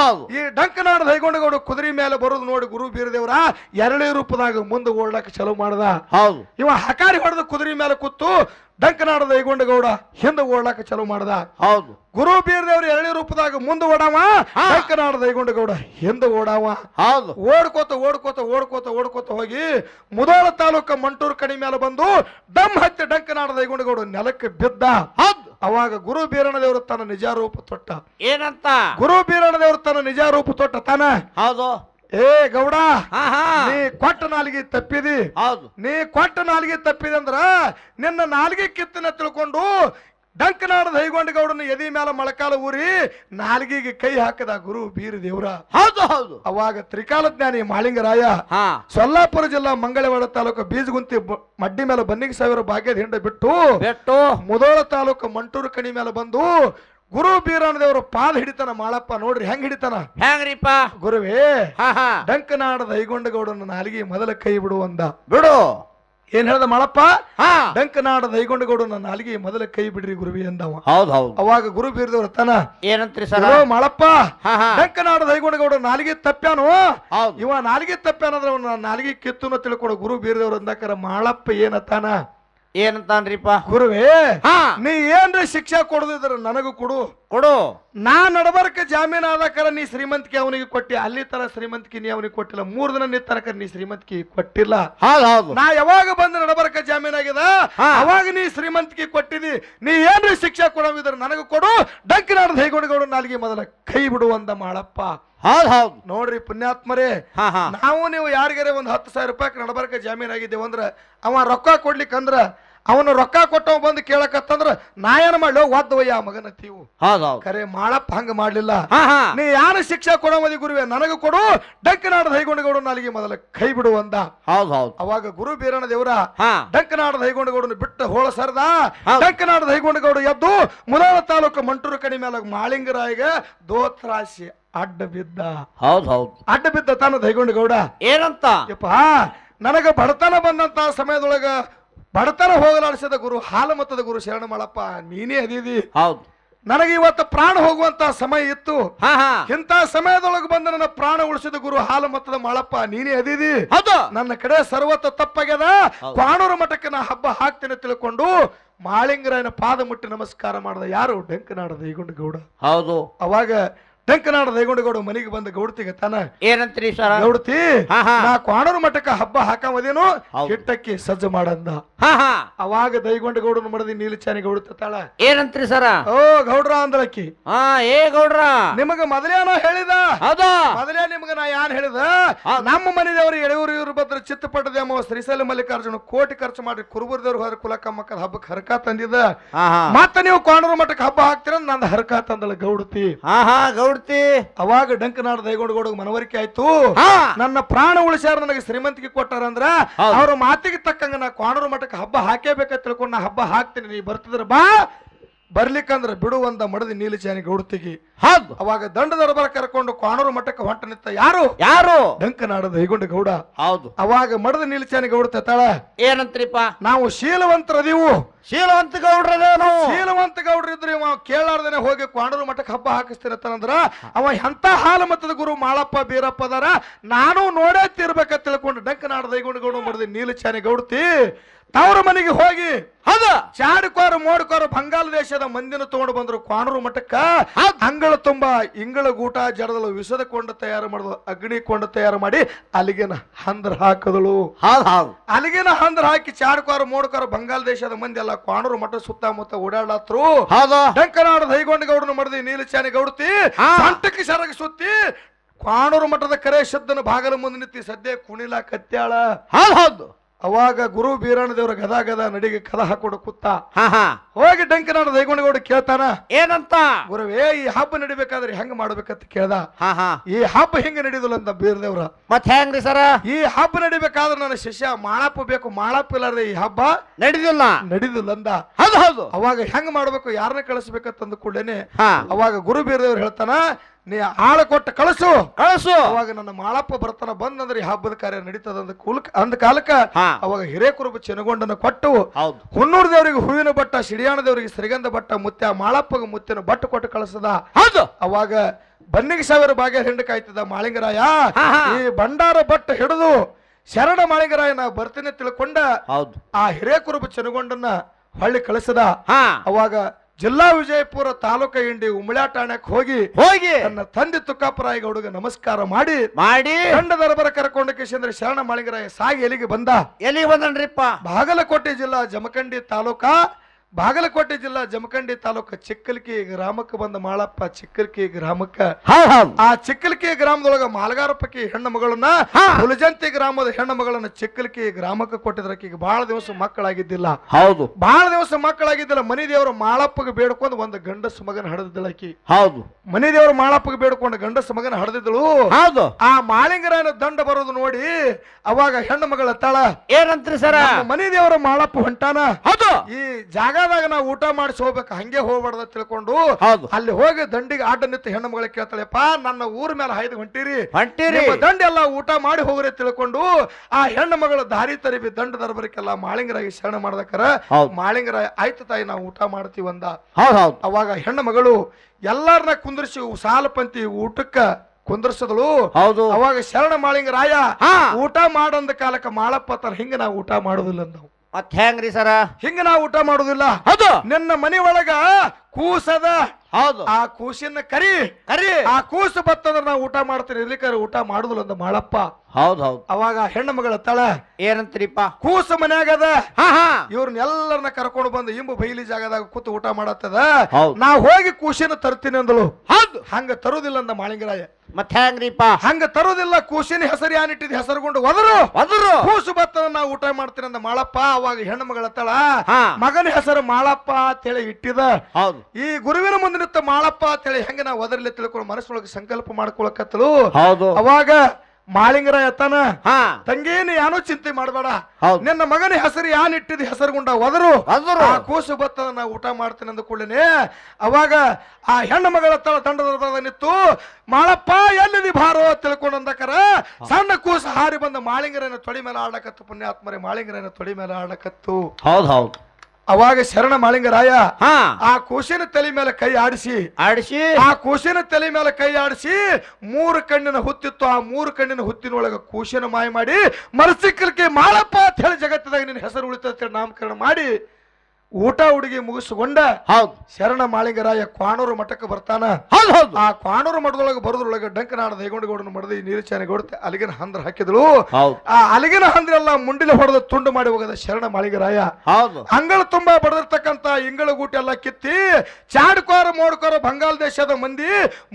Speaker 2: ಹೌದು
Speaker 1: ಈ ಡಂಕನಾಡ ದೈಗೊಂಡಗೌಡ ಕುದುರೆ ಮೇಲೆ ಬರೋದು ನೋಡಿ ಗುರು ಬೀರದೇವ್ರ ಎರಡೇ ರೂಪದಾಗ ಮುಂದೆ ಓಡಕ್ಕೆ ಚಲೋ ಮಾಡ್ದ.
Speaker 2: ಹೌದು.
Speaker 1: ಇವ ಹಕಾರಿ ಹೊಡೆದ ಕುದುರೆ ಮೇಲೆ ಕೂತು ಡಂಕನಾಡ ದೈಗೊಂಡಗೌಡ ಹಿಂದೆ ಓಡಕ್ಕೆ ಚಲೋ ಮಾಡ್ದ.
Speaker 2: ಹೌದು.
Speaker 1: ಗುರು ಬೀರದೇವ್ರ ಎರಡೇ ರೂಪದಾಗ ಮುಂದೆ ಓಡಾವ ಡಂಕನಾಡ ದೈಗೊಂಡಗೌಡ ಹಿಂದೆ ಓಡಾವ.
Speaker 2: ಹೌದು.
Speaker 1: ಓಡ್ಕೋತ ಓಡ್ಕೋತ ಓಡ್ಕೋತ ಓಡ್ಕೋತ ಹೋಗಿ ಮುದೋಳ ತಾಲೂಕ ಮಂಟೂರು ಕಣಿ ಮೇಲೆ ಬಂದು ಡಮ್ ಹತ್ತಿ ಡಂಕನಾಡ ದೈಗೊಂಡಗೌಡ ನೆಲಕ್ಕೆ ಬಿದ್ದ.
Speaker 2: ಹೌದು.
Speaker 1: ಅವಾಗ ಗುರು ಬೀರಣದೇವರು ತನ್ನ ನಿಜ ರೂಪ ತೊಟ್ಟ.
Speaker 2: ಏನಂತ?
Speaker 1: ಗುರು ಬೀರಣದೇವರು ತನ್ನ ನಿಜ ರೂಪ ತೊಟ್ಟ ತಾನ.
Speaker 2: ಹೌದು.
Speaker 1: ಏ ಗೌಡ
Speaker 2: ಹಾ ಹಾ.
Speaker 1: ನೀ ಕೊಟ್ಟ ನಾಲಿಗೆ ತಪ್ಪಿದಿ.
Speaker 2: ಹೌದು.
Speaker 1: ನೀ ಕೊಟ್ಟ ನಾಲಿಗೆ ತಪ್ಪಿದೆ ಅಂದ್ರ ನಿನ್ನ ನಾಲ್ಗೆ ಕಿತ್ತನ ತಿಳ್ಕೊಂಡು ಡಂಕನಾಡ ದೈಗೊಂಡ ಗೌಡನ ಎದಿ ಮೇಲೆ ಮೊಳಕಾಲ ಊರಿ ನಾಲ್ಗಿಗೆ ಕೈ ಹಾಕದ ಗುರು ಬೀರ ದೇವ್ರ
Speaker 2: ಹೌದು ಹೌದು.
Speaker 1: ಅವಾಗ ತ್ರಿಕಾಲ ಜ್ಞಾನಿ ಮಾಳಿಂಗರಾಯ
Speaker 2: ಹಾ.
Speaker 1: ಸೊಲ್ಲಾಪುರ ಜಿಲ್ಲಾ ಮಂಗಳವಾಡ ತಾಲೂಕು ಬೀಜಗುಂತಿ ಬ- ಮಡ್ಡಿ ಮೇಲೆ ಬನ್ನಿಗೆ ಸಾವಿರ ಭಾಗ್ಯದ ಹಿಂಡ ಬಿಟ್ಟು
Speaker 2: ಬೆಟ್ಟು.
Speaker 1: ಮುದೋಳ ತಾಲೂಕು ಮಂಟೂರು ಕಣಿ ಮೇಲೆ ಬಂದು ಗುರು ಬೀರಣ ದೇವರು ಪಾದ ಹಿಡಿತಾನ ಮಾಳಪ್ಪ ನೋಡ್ರಿ ಹೆಂಗ್ ಹಿಡಿತಾನ?
Speaker 2: ಹೆಂಗ್ರಿಪ್ಪ?
Speaker 1: ಗುರುವೇ
Speaker 2: ಹಾ ಹಾ.
Speaker 1: ನಾಲ್ಗಿ ದೈಗೊಂಡ ಗೌಡನ ನಾಲಿಗೆ ಮೊದಲ ಕೈ ಬಿಡು ಅಂದ.
Speaker 2: ಬಿಡು.
Speaker 1: ಏನ್ ಹೇಳ್ದ ಮಳಪ್ಪ?
Speaker 2: ಹಾ.
Speaker 1: ಡಂಕನಾಡ ದೈಗೊಂಡ ನನ್ನ ನಾಲಿಗೆ ಮೊದಲ ಕೈ ಬಿಡ್ರಿ ಗುರುವಿ ಅಂದವ.
Speaker 2: ಹೌದು ಹೌದು.
Speaker 1: ಅವಾಗ ಗುರು ಬೀರ್ದವ್ರ ತನ.
Speaker 2: ಏನಂತ್ರಿ ಸರ್?
Speaker 1: ಮಳಪ್ಪ ಮಾಳಪ್ಪ
Speaker 2: ಹಾ ಹಾ.
Speaker 1: ಡಂಕನಾಡ ದೈಗೊಂಡ ಗೌಡ ನಾಲಿಗೆ ತಪ್ಪ್ಯಾನು? ಇವ ನಾಲಿಗೆ ತಪ್ಪ್ಯಾನಂದ್ರ ಅವ್ನ ನಾಲಿಗೆ ಕಿತ್ತುನ ತಿಳ್ಕೊಡು ಗುರು ಬೀರ್ದವ್ರ ಅಂದಾಕರ ಮಾಳಪ್ಪ ಏನತ್ತಾನ
Speaker 2: ಏನಂತಾನ್ರಿಪ್ಪ?
Speaker 1: ಗುರುವೇ
Speaker 2: ಹಾ.
Speaker 1: ನೀ ಏನ್ರಿ ಶಿಕ್ಷೆ ಕೊಡದಿದ್ರ ನನಗೂ ಕೊಡು.
Speaker 2: ಕೊಡು.
Speaker 1: ನಾ ನಡಬರ್ಕ ಜಾಮೀನ್ ಆದಕರ ನೀ ಶ್ರೀಮಂತಿಕೆ ಅವನಿಗೆ ಕೊಟ್ಟಿ ಅಲ್ಲಿ ತರ ಶ್ರೀಮಂತಿಕೆ ನೀ ಅವನಿಗೆ ಕೊಟ್ಟಿಲ್ಲ. ಮೂರ್ ದಿನ ನೀ ತನಕ ನೀ ಶ್ರೀಮಂತಿಕೆ ಕೊಟ್ಟಿಲ್ಲ.
Speaker 2: ಹೌದು ಹೌದು.
Speaker 1: ನಾ ಯಾವಾಗ ಬಂದು ನಡಬರ್ಕ ಜಾಮೀನ್ ಆಗ್ಯದ. ಅವಾಗ ನೀ ಶ್ರೀಮಂತಿಕೆ ಕೊಟ್ಟಿದಿ. ನೀ ಏನ್ರಿ ಶಿಕ್ಷೆ ಕೊಡವಿದ್ರ ನನಗೂ ಕೊಡು. ಡಂಕಿನಾಡ ದೈಗೊಂಡಗೌಡ ನಾಲ್ಗೆ ಮೊದಲ ಕೈ ಬಿಡುವಂತ ಮಾಡಪ್ಪ
Speaker 2: ಹೌದು ಹೌದು.
Speaker 1: ನೋಡ್ರಿ ಪುಣ್ಯಾತ್ಮರೇ
Speaker 2: ಹಾ ಹಾ.
Speaker 1: ನಾವು ನೀವು ಯಾರಿಗಾರ ಒಂದು ಹತ್ತು ಸಾವಿರ ರೂಪಾಯಿ ನಡಬರ್ಕ ಜಾಮೀನ್ ಆಗಿದ್ದೇವಂದ್ರ ಅವ ರೊಕ್ಕ ಕೊಡ್ಲಿಕ್ಕಂದ್ರ ಅವನು ರೊಕ್ಕ ಕೊಟ್ಟವ ಬಂದು ಕೇಳಕತ್ತಂದ್ರ ನಾ ಏನ್ ಮಾಡ್ಲಿ? ಒದ್ದು ಒಯ್ಯ ಆ ಮಗನ ತೀವು ಕರೆ ಮಾಡಪ್ಪ ಹಂಗ ಮಾಡ್ಲಿಲ್ಲ.
Speaker 2: ಹಾ ಹಾ.
Speaker 1: ನೀ ಯಾರು ಶಿಕ್ಷೆ ಕೊಡಮದಿ ಗುರುವೆ? ನನಗ ಕೊಡು. ಡಂಕನಾಡದ ಹೈಗೊಂಡಗೌಡ ನಾಲಿಗೆ ಮೊದಲ ಕೈ ಬಿಡು ಅಂದ.
Speaker 2: ಹೌದ್ ಹೌದ್.
Speaker 1: ಅವಾಗ ಗುರು ಬೀರಣ ದೇವರ
Speaker 2: ಹಾ.
Speaker 1: ಡಂಕನಾಡದ ಹೈಗೊಂಡಗೌಡನ ಬಿಟ್ಟು ಹೋಳ ಸರದ. ಡಂಕನಾಡದ ಹೈಗೊಂಡಗೌಡ ಎದ್ದು ಮುಲಾಳ ತಾಲೂಕು ಮಂಟೂರು ಕಡಿ ಮೇಲೆ ಮಾಳಿಂಗರಾಯಿಗೆ ದೋತ್ರಾಶಿ ಅಡ್ಡ ಬಿದ್ದ.
Speaker 2: ಹೌದ್ ಹೌದ್.
Speaker 1: ಅಡ್ಡ ಬಿದ್ದ ತಾನು ದೈಗೊಂಡಗೌಡ
Speaker 2: ಏನಂತ?
Speaker 1: ಯಪ್ಪ ನನಗ ಬಡತನ ಬಂದಂತ ಸಮಯದೊಳಗ ಬಡತನ ಹೋಗಲಾಡಿಸಿದ ಗುರು ಹಾಲು ಗುರು ಶರಣ ಮಾಡಪ್ಪ ನೀನೇ ಅದೀದಿ.
Speaker 2: ಹೌದು.
Speaker 1: ನನಗೆ ಇವತ್ತು ಪ್ರಾಣ ಹೋಗುವಂತ ಸಮಯ ಇತ್ತು.
Speaker 2: ಹಾ ಹಾ.
Speaker 1: ಇಂಥ ಸಮಯದೊಳಗೆ ಬಂದು ನನ್ನ ಪ್ರಾಣ ಉಳಿಸಿದ ಗುರು ಹಾಲು ಮತದ ಮಾಳಪ್ಪ ನೀನೇ ಅದೀದಿ.
Speaker 2: ಹೌದು.
Speaker 1: ನನ್ನ ಕಡೆ ಸರ್ವತ ತಪ್ಪಾಗ್ಯದ. ಕ್ವಾಣೂರು ಮಠಕ್ಕೆ ನಾ ಹಬ್ಬ ಹಾಕ್ತೇನೆ ತಿಳ್ಕೊಂಡು ಮಾಳಿಂಗರಾಯನ ಪಾದ ಮುಟ್ಟಿ ನಮಸ್ಕಾರ ಮಾಡದ. ಯಾರು? ಡೆಂಕನಾಡದ ಈಗುಂಡ ಗೌಡ.
Speaker 2: ಹೌದು.
Speaker 1: ಅವಾಗ ಡಂಕನಾಡ ದೈಗೊಂಡಗೌಡ ಮನೆಗೆ ಬಂದ ಗೌಡತಿಗೆ ತಾನ
Speaker 2: ಏನಂತ್ರಿ ಸರ್?
Speaker 1: ಗೌಡತಿ
Speaker 2: ಹಾ, ಹಾ.
Speaker 1: ನಾ ಕ್ವಾಣೂರು ಮಠಕ್ಕೆ ಹಬ್ಬ ಹಾಕಮದೇನು
Speaker 2: ಹೌದು.
Speaker 1: ಹಿಟ್ಟಕ್ಕೆ ಸಜ್ಜು ಮಾಡಂದ.
Speaker 2: ಹಾ ಹಾ.
Speaker 1: ಅವಾಗ ದೈಗೊಂಡ ಗೌಡನ ಮಡದಿ ನೀಲಚಾನಿ ಗೌಡತಾಳ
Speaker 2: ಏನಂತ್ರಿ ಸರ?
Speaker 1: ಓ ಗೌಡ್ರ ಅಂದ್ರಕ್ಕಿ
Speaker 2: ಹಾ ಏ ಗೌಡ್ರ?
Speaker 1: ನಿಮಗ ಮೊದಲೇನೋ ಹೇಳಿದ?
Speaker 2: ಅದ
Speaker 1: ಮೊದಲೇ ನಿಮ್ಗೆ ನಾ ಯಾನ್ ಹೇಳಿದ?
Speaker 2: ಹೌದು.
Speaker 1: ನಮ್ಮ ಮನೆದೇವರು ಎಳೆಯೂರು ಇವರು ಬದ್ರ ಚಿತ್ತಪಟ್ಟದೇಮ ಶ್ರೀಶೈಲ ಮಲ್ಲಿಕಾರ್ಜುನ ಕೋಟಿ ಖರ್ಚು ಮಾಡಿ ಕುರುಬುರದವ್ರು ಹೋದ್ರೆ ಮಕ್ಕಳ ಹಬ್ಬಕ್ಕೆ ಹರಕ ತಂದಿದ
Speaker 2: ಹಾ ಹಾ.
Speaker 1: ಮತ್ತೆ ನೀವು ಕಾಣೂರು ಮಠಕ್ಕೆ ಹಬ್ಬ ಹಾಕ್ತೀರ ನಂದು ಹರಕ ತಂದಳ ಗೌಡತಿ.
Speaker 2: ಹಾ ಹಾ ಗೌಡ್ತಿ
Speaker 1: ಅವಾಗ ಡಂಕನಾಡ ದೈಗೊಂಡು ಗೌಡ ಮನವರಿಕೆ ಆಯ್ತು.
Speaker 2: ಹಾ.
Speaker 1: ನನ್ನ ಪ್ರಾಣ ಉಳಿಸ್ಯಾರ ನನಗೆ ಶ್ರೀಮಂತಿಗೆ ಕೊಟ್ಟಾರ ಅಂದ್ರ. ಅವ್ರ ಮಾತಿಗೆ ತಕ್ಕಂಗ ನಾ ಕಾಣೂರು ಮಠಕ್ಕೆ ಹಬ್ಬ ಹಾಕೇಬೇಕಂತ ತಿಳ್ಕೊಂಡು ನಾ ಹಬ್ಬ ಹಾಕ್ತೀನಿ ನೀ ಬರ್ತಿದ್ರ ಬಾ. ಬರ್ಲಿಕ್ಕಂದ್ರ ಬಿಡು ಒಂದ ಮಡದಿ ನೀಲಚಾನಿ ಹುಡುತಿಗಿ.
Speaker 2: ಹೌದು.
Speaker 1: ಅವಾಗ ದಂಡ ದರಬಾರ ಕರ್ಕೊಂಡು ಕಾಣೂರು ಮಠಕ್ಕೆ ಹೊಂಟ ನಿಂತ ಯಾರು?
Speaker 2: ಯಾರು?
Speaker 1: ಡಂಕನಾಡದ ಹೈಗೊಂಡ ಗೌಡ.
Speaker 2: ಹೌದು.
Speaker 1: ಅವಾಗ ಮಡದ ನಿಲ್ಚಾನಿ ಗೌಡ ತತ್ತಾಳ
Speaker 2: ಏನಂತ್ರಿಪ್ಪ?
Speaker 1: ನಾವು ಶೀಲವಂತರದೀವು.
Speaker 2: ಶೀಲವಂತ ಗೌಡ್ರದೇನು?
Speaker 1: ಶೀಲವಂತ ಗೌಡ್ರ ಇದ್ರೆ ಅವ ಕೇಳಾರ್ದೇನೆ ಹೋಗಿ ಕಾಣೂರು ಮಠಕ್ಕೆ ಹಬ್ಬ ಹಾಕಿಸ್ತಿರತ್ತಾನಂದ್ರ ಅವ ಎಂತ ಹಾಲು ಮತದ ಗುರು ಮಾಳಪ್ಪ ಬೀರಪ್ಪ ಅದಾರ ನಾನು ನೋಡೇ ತೀರ್ಬೇಕ ತಿಳ್ಕೊಂಡು ಡಂಕನಾಡದ ಹೈಗೊಂಡ ಗೌಡ ಮಡದಿ ನೀಲಚಾನಿ ಗೌಡತಿ ತವ್ರ ಮನೆಗೆ ಹೋಗಿ.
Speaker 2: ಅದ
Speaker 1: ಚಾಡಕೋರ ಮೋಡಕೋರ ಬಂಗಾಲ ದೇಶದ ಮಂದಿನ ತಗೊಂಡು ಬಂದ್ರು ಕ್ವಾಣೂರು ಮಠಕ್ಕ. ಅಂಗಳ ತುಂಬಾ ಇಂಗಳ ಗೂಟ ಜಡದಳು ವಿಷದ ಕೊಂಡ ತಯಾರು ಮಾಡಿದ ಅಗ್ನಿ ಕೊಂಡ ತಯಾರು ಮಾಡಿ ಅಲ್ಲಿಗೆನ ಹಂದ್ರ ಹಾಕದಳು. ಅಲ್ಲಿಗೆನ ಹಂದ್ರ ಹಾಕಿ ಚಾಡ್ಕೋರ ಮೋಡ್ಕೋರ ಬಂಗಾಲ ದೇಶದ ಮಂದಿ ಎಲ್ಲ ಕ್ವಾಣೂರು ಮಠ ಸುತ್ತಮುತ್ತ
Speaker 2: ಓಡಾಡತ್ರು
Speaker 1: ಡಂಕನಾಡ ಹೈಗೊಂಡ ಗೌಡನ ಮಡದಿ ನೀಲಚಾನಿ ಗೌಡತಿ ಅಂಟಕ್ಕೆ ಸರಗ ಸುತ್ತಿ ಕ್ವಾಣೂರು ಮಠದ ಕರೆ ಶಬ್ದನ ಬಾಗಲ ಮುಂದೆ ನಿಂತಿ ಸದ್ಯ ಕುಣಿಲ ಕತ್ಯಾಳ.
Speaker 2: ಹೌದು ಹೌದು.
Speaker 1: ಅವಾಗ ಗುರು ಬೀರಣ್ಣ ದೇವ್ರ ಗದ ಗದ ನಡಿಗೆ ಕದ ಹಾಕೊಂಡು ಕೂತ.
Speaker 2: ಹಾ ಹಾ.
Speaker 1: ಹೋಗಿ ಡಂಕನಾಡ ದೈಗೊಂಡಗೌಡ ಕೇಳ್ತಾನ
Speaker 2: ಏನಂತ?
Speaker 1: ಗುರುವೇ ಈ ಹಬ್ಬ ನಡಿಬೇಕಾದ್ರೆ ಹೆಂಗ್ ಮಾಡ್ಬೇಕಂತ ಕೇಳ್ದ.
Speaker 2: ಹಾ ಹಾ.
Speaker 1: ಈ ಹಬ್ಬ ಹೆಂಗ ನಡೀದಿಲ್ಲ ಅಂತ ಬೀರದೇವ್ರ.
Speaker 2: ಮತ್ ಹೆಂಗ್ರಿ ಸರ?
Speaker 1: ಈ ಹಬ್ಬ ನಡಿಬೇಕಾದ್ರೆ ನನ್ನ ಶಿಷ್ಯ ಮಾಳಪ್ಪ ಬೇಕು ಮಾಳಪ್ಪ ಇಲ್ಲಾರ್ದೆ ಈ ಹಬ್ಬ
Speaker 2: ನಡೀದಿಲ್ಲ.
Speaker 1: ನಡೀದಿಲ್ಲ ಅಂದ.
Speaker 2: ಹೌದು ಹೌದು.
Speaker 1: ಅವಾಗ ಹೆಂಗ್ ಮಾಡ್ಬೇಕು ಯಾರನ್ನ ಕಳಿಸ್ಬೇಕಂತ ಕೂಡಲೇನೆ
Speaker 2: ಹಾ.
Speaker 1: ಅವಾಗ ಗುರು ಬೀರದೇವ್ರು ಹೇಳ್ತಾನ ನೀ ಆಳ ಕೊಟ್ಟು ಕಳಿಸು.
Speaker 2: ಕಳಸು.
Speaker 1: ಅವಾಗ ನನ್ನ ಮಾಳಪ್ಪ ಬರ್ತಾನ ಬಂದಂದ್ರೆ ಈ ಹಬ್ಬದ ಕಾರ್ಯ ನಡೀತದ ಅಂದ ಕುಲ್ಕ ಅಂದ ಕಾಲಕ್ಕ
Speaker 2: ಹಾ.
Speaker 1: ಅವಾಗ ಹಿರೇಕುರುಬ ಚೆನಗೊಂಡನ ಕೊಟ್ಟು
Speaker 2: ಹೌದು.
Speaker 1: ಹುನ್ನೂರು ದೇವರಿಗೆ ಹೂವಿನ ಬಟ್ಟ ಶಿಡಿಯಾಣ ದೇವರಿಗೆ ಶ್ರೀಗಂಧ ಬಟ್ಟ ಮುತ್ಯ ಮಾಳಪ್ಪಗ ಮುತ್ತಿನ ಬಟ್ಟು ಕೊಟ್ಟು ಕಳಿಸದ.
Speaker 2: ಹೌದು.
Speaker 1: ಅವಾಗ ಬನ್ನಿಗೆ ಸಾವಿರ ಭಾಗ್ಯ ಹಿಂಡ ಕಾಯ್ತದ ಮಾಳಿಂಗರಾಯ.
Speaker 2: ಹಾ, ಹಾ.
Speaker 1: ಈ ಭಂಡಾರ ಬಟ್ಟ ಹಿಡಿದು ಶರಣ ಮಾಳಿಂಗರಾಯ ನಾ ಬರ್ತೀನಿ ತಿಳ್ಕೊಂಡ
Speaker 2: ಹೌದು.
Speaker 1: ಆ ಹಿರೇಕುರುಬ ಚೆನಗೊಂಡನ್ನ ಹೊಳ್ಳಿ ಕಳಿಸದ.
Speaker 2: ಹಾ.
Speaker 1: ಅವಾಗ ಜಿಲ್ಲಾ ವಿಜಯಪುರ ತಾಲೂಕ ಇಂಡಿ ಉಮಳ್ಯಾ ಠಾಣಕ್ಕೆ ಹೋಗಿ
Speaker 2: ಹೋಗಿ
Speaker 1: ನನ್ನ ತಂದೆ ತುಕ್ಕಾಪರಾಯ ಹುಡುಗ ನಮಸ್ಕಾರ ಮಾಡಿ
Speaker 2: ಮಾಡಿ
Speaker 1: ಗಂಡ ದರಬರ ಕರ್ಕೊಂಡು ಕೇಶಂದ್ರ ಶರಣ ಮಾಳಿಂಗರಾಯ ಸಾಗಿ ಎಲ್ಲಿಗೆ ಬಂದ?
Speaker 2: ಎಲ್ಲಿಗೆ ಬಂದನ್ರಿಪ್ಪ?
Speaker 1: ಬಾಗಲಕೋಟೆ ಜಿಲ್ಲಾ ಜಮಖಂಡಿ ತಾಲೂಕ ಬಾಗಲಕೋಟೆ ಜಿಲ್ಲಾ ಜಮಖಂಡಿ ತಾಲೂಕು ಚಿಕ್ಕಲ್ಕಿ ಗ್ರಾಮಕ್ಕೆ ಬಂದ ಮಾಳಪ್ಪ ಚಿಕ್ಕಲ್ಕಿ ಗ್ರಾಮಕ್ಕ ಆ ಚಿಕ್ಕಲ್ಕಿ ಗ್ರಾಮದೊಳಗ ಮಾಲಗಾರಪ್ಪಕಿ ಹೆಣ್ಣು ಮಗಳನ್ನ. ಹುಲಜಂತಿ ಗ್ರಾಮದ ಹೆಣ್ಣು ಮಗಳನ್ನ ಚಿಕ್ಕಲ್ಕಿ ಗ್ರಾಮಕ್ಕೆ ಕೊಟ್ಟಿದ್ರ ಈಗ ಬಹಳ ದಿವಸ ಮಕ್ಕಳಾಗಿದ್ದಿಲ್ಲ.
Speaker 2: ಹೌದು.
Speaker 1: ಬಹಳ ದಿವಸ ಮಕ್ಕಳಾಗಿದ್ದಿಲ್ಲ. ಮನಿ ದೇವರು ಮಾಳಪ್ಪಗೆ ಬೇಡ್ಕೊಂಡು ಒಂದು ಗಂಡಸ ಮಗನ ಹಡದಿದ್ದಳಕಿ
Speaker 2: ಹೌದು.
Speaker 1: ಮನಿ ದೇವರು ಮಾಳಪ್ಪಗೆ ಬೇಡ್ಕೊಂಡು ಗಂಡಸ ಮಗನ ಹಡದಿದ್ದಳು.
Speaker 2: ಹೌದು.
Speaker 1: ಆ ಮಾಳಿಂಗರಾಯನ ದಂಡ ಬರೋದು ನೋಡಿ ಅವಾಗ ಹೆಣ್ಣು ಮಗಳ ತಳ.
Speaker 2: ಏನಂತ್ರಿ ಸರ?
Speaker 1: ಮನಿ ದೇವರ ಮಾಳಪ್ಪ ಹೊಂಟಾನ.
Speaker 2: ಹೌದು.
Speaker 1: ಈ ಜಾಗದಾಗ ನಾವು ಊಟ ಮಾಡಿಸಿ ಹೋಗ್ಬೇಕು ಹಂಗೆ ಹೋಗ್ಬಾರ್ದ ತಿಳ್ಕೊಂಡು
Speaker 2: ಹೌದು.
Speaker 1: ಅಲ್ಲಿ ಹೋಗಿ ದಂಡಿಗೆ ಅಡ್ಡ ನಿಂತ ಹೆಣ್ಣು ಮಗಳಿಗೆ ಕೇಳ್ತಾಳೆಪ್ಪ ನನ್ನ ಊರ ಮೇಲೆ ಹಾಯ್ದು ಹೊಂಟಿರಿ.
Speaker 2: ಹೊಂಟಿರಿ.
Speaker 1: ನಿಮ್ಮ ದಂಡ ಎಲ್ಲ ಊಟ ಮಾಡಿ ಹೋಗ್ರಿ ತಿಳ್ಕೊಂಡು ಆ ಹೆಣ್ಣು ಮಗಳ ದಾರಿ ತರಿಬಿ ದಂಡ ದರ್ಬರಿಕೆಲ್ಲ ಮಾಳಿಂಗರಾಗಿ ಶರಣ ಮಾಡ್ದಕ್ಕರ
Speaker 2: ಮಾಳಿಂಗರ
Speaker 1: ಮಾಳಿಂಗರಾಯ ಆಯ್ತು ತಾಯಿ ನಾವು ಊಟ ಮಾಡ್ತೀವಿ ಅಂದ.
Speaker 2: ಹೌದು ಹೌದು.
Speaker 1: ಅವಾಗ ಹೆಣ್ಣು ಮಗಳು ಎಲ್ಲಾರನ್ನ ಕುಂದರ್ಸಿ ಸಾಲ ಪಂತಿ ಊಟಕ್ಕ ಕುಂದರ್ಸದಳು.
Speaker 2: ಹೌದು.
Speaker 1: ಅವಾಗ ಶರಣ ಮಾಳಿಂಗರಾಯ ಊಟ ಮಾಡಂದ ಕಾಲಕ್ಕ ಮಾಳಪ್ಪ ತರ ಹಿಂಗ ನಾವು ಊಟ ಮಾಡುದಿಲ್ಲ ನಾವು
Speaker 2: ಮತ್ ಹೆಂಗ್ರಿ ಸರ?
Speaker 1: ಹಿಂಗ ನಾವು ಊಟ ಮಾಡುದಿಲ್ಲ.
Speaker 2: ಅದು
Speaker 1: ನಿನ್ನ ಮನಿ ಒಳಗ ಕೂಸದ?
Speaker 2: ಹೌದು.
Speaker 1: ಆ ಕೂಸಿನ ಕರಿ.
Speaker 2: ಕರಿ.
Speaker 1: ಆ ಕೂಸು ಬತ್ತಂದ್ರೆ ನಾವು ಊಟ ಮಾಡ್ತೀರಿ. ಇರ್ಲಿಕ್ಕಾರ ಊಟ ಮಾಡುದಿಲ್ಲ ಅಂದ ಮಾಳಪ್ಪ.
Speaker 2: ಹೌದು ಹೌದು.
Speaker 1: ಅವಾಗ ಹೆಣ್ಣು ಮಗಳ ತಳ
Speaker 2: ಏನಂತೀರಿಪ್ಪ?
Speaker 1: ಕೂಸು ಮನ್ಯಾಗದ?
Speaker 2: ಹಾ ಹಾ.
Speaker 1: ಇವ್ರನ್ನ ಎಲ್ಲರನ್ನ ಕರ್ಕೊಂಡು ಬಂದು ಇಂಬು ಬೈಲಿ ಜಾಗದಾಗ ಕೂತು ಊಟ ಮಾಡತ್ತದ? ನಾ ಹೋಗಿ ಕೂಸಿನ ತರ್ತೀನಿ ಅಂದಳು.
Speaker 2: ಹೌದು.
Speaker 1: ಹಂಗ ತರುದಿಲ್ಲ ಅಂದ ಮಾಳಿಂಗರಾಯ.
Speaker 2: ಮತ್ತೆ ಹೆಂಗ್ರಿಪ್ಪ
Speaker 1: ಹಂಗ ತರುದಿಲ್ಲ. ಕೂಸಿನ ಹೆಸರು ಯಾನಿಟ್ಟಿದ್ ಹೆಸರುಗೊಂಡು ಒದರು.
Speaker 2: ಒದರು.
Speaker 1: ಕೂಸು ಬತ್ತದ ನಾ ಊಟ ಮಾಡ್ತೀನಿ ಅಂದ ಮಾಳಪ್ಪ. ಅವಾಗ ಹೆಣ್ಣು ಮಗಳ ತಳ. ಮಗನ ಹೆಸರು ಮಾಳಪ್ಪ ಅಂತೇಳಿ ಇಟ್ಟಿದ.
Speaker 2: ಹೌದು.
Speaker 1: ಈ ಗುರುವಿನ ಮುಂದೆ ನಿಂತ ಮಾಳಪ್ಪ ಅಂತೇಳಿ ಹೆಂಗ ನಾವು ಅದರಲ್ಲಿ ತಿಳ್ಕೊಂಡು ಮನಸ್ಸೊಳಗೆ ಸಂಕಲ್ಪ ಮಾಡ್ಕೊಳಕತ್ತಲು
Speaker 2: ಹೌದು.
Speaker 1: ಅವಾಗ ಮಾಳಿಂಗರ ಎತ್ತಾನ ತಂಗೇನು ಯಾನೂ ಚಿಂತೆ ಮಾಡಬೇಡ. ನಿನ್ನ ಮಗನ ಹೆಸರು ಯಾನ್ ಇಟ್ಟಿದ್ ಹೆಸರುಗೊಂಡ ಒದರು ಆ ಕೂಸು ಬತ್ತ ನಾ ಊಟ ಮಾಡ್ತೇನೆ ಅಂದ ಕೂಡಲೇ ಅವಾಗ ಆ ಹೆಣ್ಣು ಮಗಳ ತಳ ತಂಡದ ನಿತ್ತು ಮಾಳಪ್ಪ ಎಲ್ಲಿದಿ ಭಾರೋ ತಿಳ್ಕೊಂಡು ಅಂದಕರ ಸಣ್ಣ ಕೂಸು ಹಾರಿ ಬಂದ ಮಾಳಿಂಗರನ ತೊಡಿ ಮೇಲೆ ಆಡಕತ್ತು ಪುಣ್ಯಾತ್ಮರೇ ಮಾಳಿಂಗರನ ತೊಡಿ ಮೇಲೆ ಆಡಕತ್ತು
Speaker 2: ಹೌದು ಹೌದು.
Speaker 1: ಅವಾಗ ಶರಣ ಮಾಳಿಂಗರಾಯ
Speaker 2: ಹಾ.
Speaker 1: ಆ ಕೂಸಿನ ತಲೆ ಮೇಲೆ ಕೈ ಆಡಿಸಿ.
Speaker 2: ಆಡಿಸಿ.
Speaker 1: ಆ ಕೂಸಿನ ತಲೆ ಮೇಲೆ ಕೈ ಆಡಿಸಿ ಮೂರು ಕಣ್ಣಿನ ಹುತ್ತಿತ್ತು. ಆ ಮೂರು ಕಣ್ಣಿನ ಹುತ್ತಿನೊಳಗ ಕೂಸಿನ ಮಾಯ ಮಾಡಿ ಮರಸಿಕ್ಕಲಿಕ್ಕೆ ಮಾಳಪ್ಪ ಅಂತ ಹೇಳಿ ಜಗತ್ತದಾಗ ನಿನ್ನ ಹೆಸರು ಉಳಿತದೆ ಅಂತ ನಾಮಕರಣ ಮಾಡಿ ಊಟ ಹುಡುಗಿ ಮುಗಿಸಿಕೊಂಡ
Speaker 2: ಹೌದು.
Speaker 1: ಶರಣ ಮಾಳಿಂಗರಾಯ ಕ್ವಾಣೂರು ಮಠಕ್ಕೆ ಬರ್ತಾನ.
Speaker 2: ಹೌದು ಹೌದು.
Speaker 1: ಆ ಕ್ವಾಣೂರು ಮಠದೊಳಗೆ ಬರೋದ್ರೊಳಗೆ ಡಂಕನಾಡ ದೈಗೊಂಡಗೌಡನ ಮಡದಿ ನೀರು ಚೆನ್ನಾಗಿ ಕೊಡುತ್ತೆ ಅಲ್ಲಿಗಿನ ಹಂದ್ರ ಹಾಕಿದಳು
Speaker 2: ಹೌದು.
Speaker 1: ಆ ಅಲ್ಲಿಗಿನ ಹಂದ್ರೆಲ್ಲ ಮುಂಡಿಲ ಹೊಡೆದ ತುಂಡು ಮಾಡಿ ಹೋಗದ ಶರಣ ಮಾಳಿಂಗರಾಯ.
Speaker 2: ಹೌದು.
Speaker 1: ಅಂಗಳ ತುಂಬಾ ಬಡದಿರ್ತಕ್ಕಂತ ಇಂಗಳ ಗೂಟ ಎಲ್ಲ ಕಿತ್ತಿ ಚಾಡ್ಕೋರ ಮೋಡ್ಕೋರ ಬಂಗಾಳ ದೇಶದ ಮಂದಿ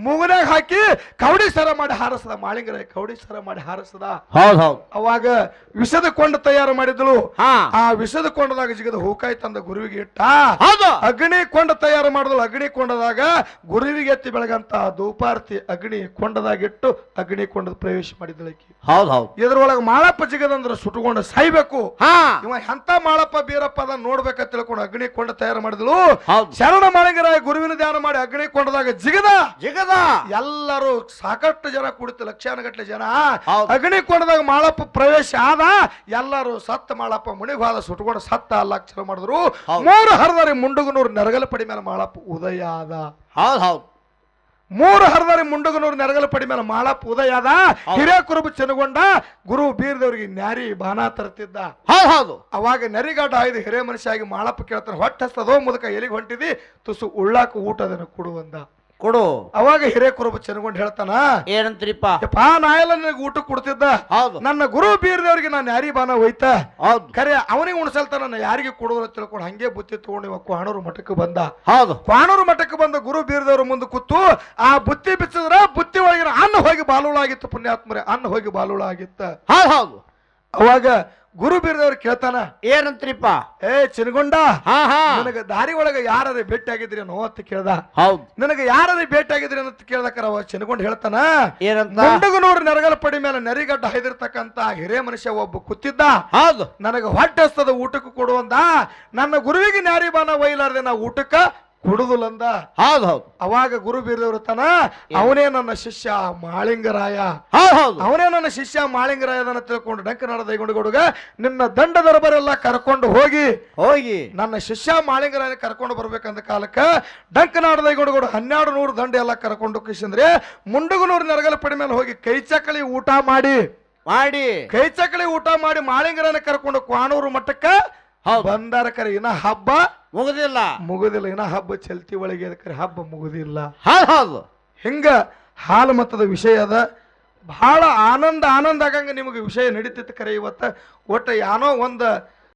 Speaker 1: ಮೂಗನಾಗ ಹಾಕಿ ಕವಡಿ ಸರ ಮಾಡಿ ಹಾರಿಸದ ಮಾಳಿಂಗರಾಯ ಕವಡಿ ಸರ ಮಾಡಿ ಹಾರಿಸದ.
Speaker 2: ಹೌದು ಹೌದು.
Speaker 1: ಅವಾಗ ವಿಷದ ಕೊಂಡ ತಯಾರು ಮಾಡಿದಳು
Speaker 2: ಹಾ.
Speaker 1: ಆ ವಿಷದ ಕೊಂಡದಾಗ ಜಿಗದ ಹೂಕಾಯಿ ತಂದ ಗುರುವಿಗೆ ಇಟ್ಟ ಅಗ್ನಿ ಕೊಂಡ ತಯಾರು ಮಾಡಿದಳು ಅಗ್ನಿ ಕೊಂಡದಾಗ ಗುರುವಿಗೆ ಎತ್ತಿ ಬೆಳಗಂತ ಧೂಪಾರ್ತಿ ಅಗ್ನಿ ಕೊಂಡದಾಗಿಟ್ಟು ಅಗ್ನಿ ಕೊಂಡದ ಪ್ರವೇಶ ಮಾಡಿದಳು ಆಕಿ
Speaker 2: ಹೌದು ಹೌದು.
Speaker 1: ಇದ್ರೊಳಗ ಮಾಳಪ್ಪ ಜಿಗದಂದ್ರ ಸುಟ್ಕೊಂಡು ಸಾಯ್ಬೇಕು.
Speaker 2: ಹಾ.
Speaker 1: ಇವ ಎಂತ ಮಾಳಪ್ಪ ಬೀರಪ್ಪ ಅದ ನೋಡ್ಬೇಕ ತಿಳ್ಕೊಂಡು ಅಗ್ನಿ ಕೊಂಡ ತಯಾರು ಮಾಡಿದಳು ಶರಣ ಮಾಳಂಗರಾಯ ಗುರುವಿನ ಧ್ಯಾನ ಮಾಡಿ ಅಗ್ನಿ ಕೊಂಡದಾಗ ಜಿಗದ.
Speaker 2: ಜಿಗದ.
Speaker 1: ಎಲ್ಲರೂ ಸಾಕಷ್ಟು ಜನ ಕುಡಿತು ಲಕ್ಷಾನುಗಟ್ಲೆ ಜನ. ಅಗ್ನಿ ಕೊಂಡದಾಗ ಮಾಳಪ್ಪ ಪ್ರವೇಶ ಆದ. ಎಲ್ಲರೂ ಸತ್ತ ಮಾಳಪ್ಪ ಮುಣಿಗಾದ ಸುಟ್ಕೊಂಡು ಸತ್ತ ಅಲ್ಲ ಚಲೋ ಮಾಡಿದ್ರು. ಮೂರು ಹರಿದರೆ ಮುಂಡುಗನೂರು ನೆರಗಲ ಪಡಿ ಮೇಲೆ ಮಾಳಪ್ಪ ಉದಯ ಆದ.
Speaker 2: ಹೌದು ಹೌದು.
Speaker 1: ಮೂರು ಹರಿದರೆ ಮುಂಡುಗನೂರು ನೆರಗಲ ಪಡಿ ಮೇಲೆ ಮಾಳಪ್ಪ ಉದಯ ಆದ.
Speaker 2: ಹಿರೇ
Speaker 1: ಹಿರಿಯ ಕುರುಬು ಚೆನ್ನಗೊಂಡ ಗುರು ಬೀರದವ್ರಿಗೆ ನ್ಯಾರಿ ಬಾನ ತರ್ತಿದ್ದ.
Speaker 2: ಹೌದು ಹೌದು.
Speaker 1: ಅವಾಗ ನರಿಗಾಟ ಆಯ್ದು ಹಿರೇ ಮನುಷ್ಯ ಆಗಿ ಮಾಳಪ್ಪ ಕೇಳ್ತಾರೆ ಹೊಟ್ಟೆ ಹಸ್ತದೋ ಮುದಕ ಎಲ್ಲಿಗೆ ಹೊಂಟಿದಿ? ತುಸು ಉಳ್ಳಾಕ ಊಟದನ್ನು ಕೊಡುವಂದ
Speaker 2: ಕೊಡು.
Speaker 1: ಅವಾಗ ಹಿರೇ ಕುರುಬ ಚೆನ್ಕೊಂಡು ಹೇಳ್ತಾನ
Speaker 2: ಏನಂತ್ರಿಪ್ಪ?
Speaker 1: ನಾಯಲ್ಲ ನಾ ಎಲ್ಲ ನಿನಗೆ ಊಟ ಕೊಡ್ತಿದ್ದ.
Speaker 2: ಹೌದು.
Speaker 1: ನನ್ನ ಗುರು ಬೀರದವ್ರಿಗೆ ನಾನು ಯಾರಿ ಬಾನ ಹೋಯ್ತ?
Speaker 2: ಹೌದು.
Speaker 1: ಖರೆ ಅವನಿಗೆ ಉಣಸಲ್ತ ನನ್ನ ಯಾರಿಗೆ ಕೊಡೋದ್ರ ತಿಳ್ಕೊಂಡು ಹಂಗೆ ಬುತ್ತಿ ತಗೊಂಡು ಇವ ಕ್ವಾಣೂರು ಮಠಕ್ಕೆ ಬಂದ.
Speaker 2: ಹೌದು.
Speaker 1: ಕ್ವಾಣೂರು ಮಠಕ್ಕೆ ಬಂದ ಗುರು ಬೀರದವ್ರ ಮುಂದೆ ಕೂತು ಆ ಬುತ್ತಿ ಬಿಚ್ಚಿದ್ರ ಬುತ್ತಿ ಒಳಗಿನ ಅನ್ನ ಹೋಗಿ ಬಾಲುಳ ಆಗಿತ್ತು ಪುಣ್ಯಾತ್ಮರೇ ಅನ್ನ ಹೋಗಿ ಬಾಲುಳಾಗಿತ್ತ.
Speaker 2: ಹೌದು ಹೌದು.
Speaker 1: ಅವಾಗ ಗುರು ಬೀರದವ್ರು ಕೇಳ್ತಾನ
Speaker 2: ಏನಂತ್ರಿಪ್ಪ?
Speaker 1: ಏ ಚಿನ್ಗುಂಡ
Speaker 2: ಹಾ ಹಾ.
Speaker 1: ನನಗೆ ದಾರಿ ಒಳಗ ಯಾರಾದ್ರೆ ಭೇಟಿ ಆಗಿದ್ರಿ ಅನ್ನೋ ಅಂತ ಕೇಳ್ದ.
Speaker 2: ಹೌದು.
Speaker 1: ನನಗೆ ಯಾರಾದ್ರೆ ಭೇಟಿ ಆಗಿದ್ರಿ ಅಂತ ಕೇಳ್ದಕ್ಕಾರ ಅವ ಚಿನ್ಗುಂಡ್ ಹೇಳ್ತಾನ
Speaker 2: ಏನಂತ?
Speaker 1: ಮುಂಡಗನೂರು ನೆರಗಲ ಪಡಿ ಮೇಲೆ ನರಿಗಡ್ಡ ಹೈದಿರ್ತಕ್ಕಂತ ಹಿರಿಯ ಮನುಷ್ಯ ಒಬ್ಬ ಕೂತಿದ್ದ
Speaker 2: ಹೌದು.
Speaker 1: ನನಗೆ ಹೊಟ್ಟೆ ಹಸ್ತದ ಊಟಕ್ಕೆ ಕೊಡುವಂತ ನನ್ನ ಗುರುವಿಗೆ ನ್ಯಾರಿ ಬಾನ ಒಯ್ಲಾರ್ದೆ ನಾ ಊಟಕ್ಕ ಕೊಡುದಿಲ್ಲಂದ
Speaker 2: ಹೌದು ಹೌದು.
Speaker 1: ಅವಾಗ ಗುರು ಬೀರದವ್ರ ತನ ಅವನೇ ನನ್ನ ಶಿಷ್ಯ ಮಾಳಿಂಗರಾಯ.
Speaker 2: ಹೌದು ಹೌದು.
Speaker 1: ಅವನೇ ನನ್ನ ಶಿಷ್ಯ ಮಾಳಿಂಗರಾಯದನ್ನ ತಿಳ್ಕೊಂಡು ಡಂಕನಾಡ ದೈಗೊಂಡು ಹುಡುಗ ನಿನ್ನ ದಂಡ ದರಬರೆಲ್ಲ ಕರ್ಕೊಂಡು ಹೋಗಿ.
Speaker 2: ಹೋಗಿ.
Speaker 1: ನನ್ನ ಶಿಷ್ಯ ಮಾಳಿಂಗರಾಯ ಕರ್ಕೊಂಡು ಬರ್ಬೇಕಂದ ಕಾಲಕ್ಕ ದೈಗೊಂಡು ಕೊಡು ಹನ್ನೆರಡು ನೂರು ದಂಡ ಎಲ್ಲ ಕರ್ಕೊಂಡು ಕಿಶಂದ್ರೆ ಮುಂಡುಗನೂರು ನರಗಲ ಪಡಿ ಮೇಲೆ ಹೋಗಿ ಕೈ ಚಕಳಿ ಊಟ ಮಾಡಿ.
Speaker 2: ಮಾಡಿ.
Speaker 1: ಕೈ ಚಕಳಿ ಊಟ ಮಾಡಿ ಮಾಳಿಂಗರನ್ನ ಕರ್ಕೊಂಡು ಕ್ವಾಣೂರು ಮಠಕ್ಕ ಬಂದಾರ ಕರೆ ಇನ್ನ ಹಬ್ಬ
Speaker 2: ಮುಗುದಿಲ್ಲ.
Speaker 1: ಮುಗುದಿಲ್ಲ ಇನ್ನ ಹಬ್ಬ ಚಲ್ತಿ ಒಳಗೆ ಕರೆ ಹಬ್ಬ ಮುಗುದಿಲ್ಲ.
Speaker 2: ಹೌದು
Speaker 1: ಹಿಂಗ ಹಾಲು ಮತದ ವಿಷಯ ಅದ. ಬಹಳ ಆನಂದ ಆನಂದ ಆಗಂಗ ನಿಮಗೆ ವಿಷಯ ನಡೀತಿತ್ತು ಕರೆ ಇವತ್ತ. ಒಟ್ಟ ಯಾನೋ ಒಂದ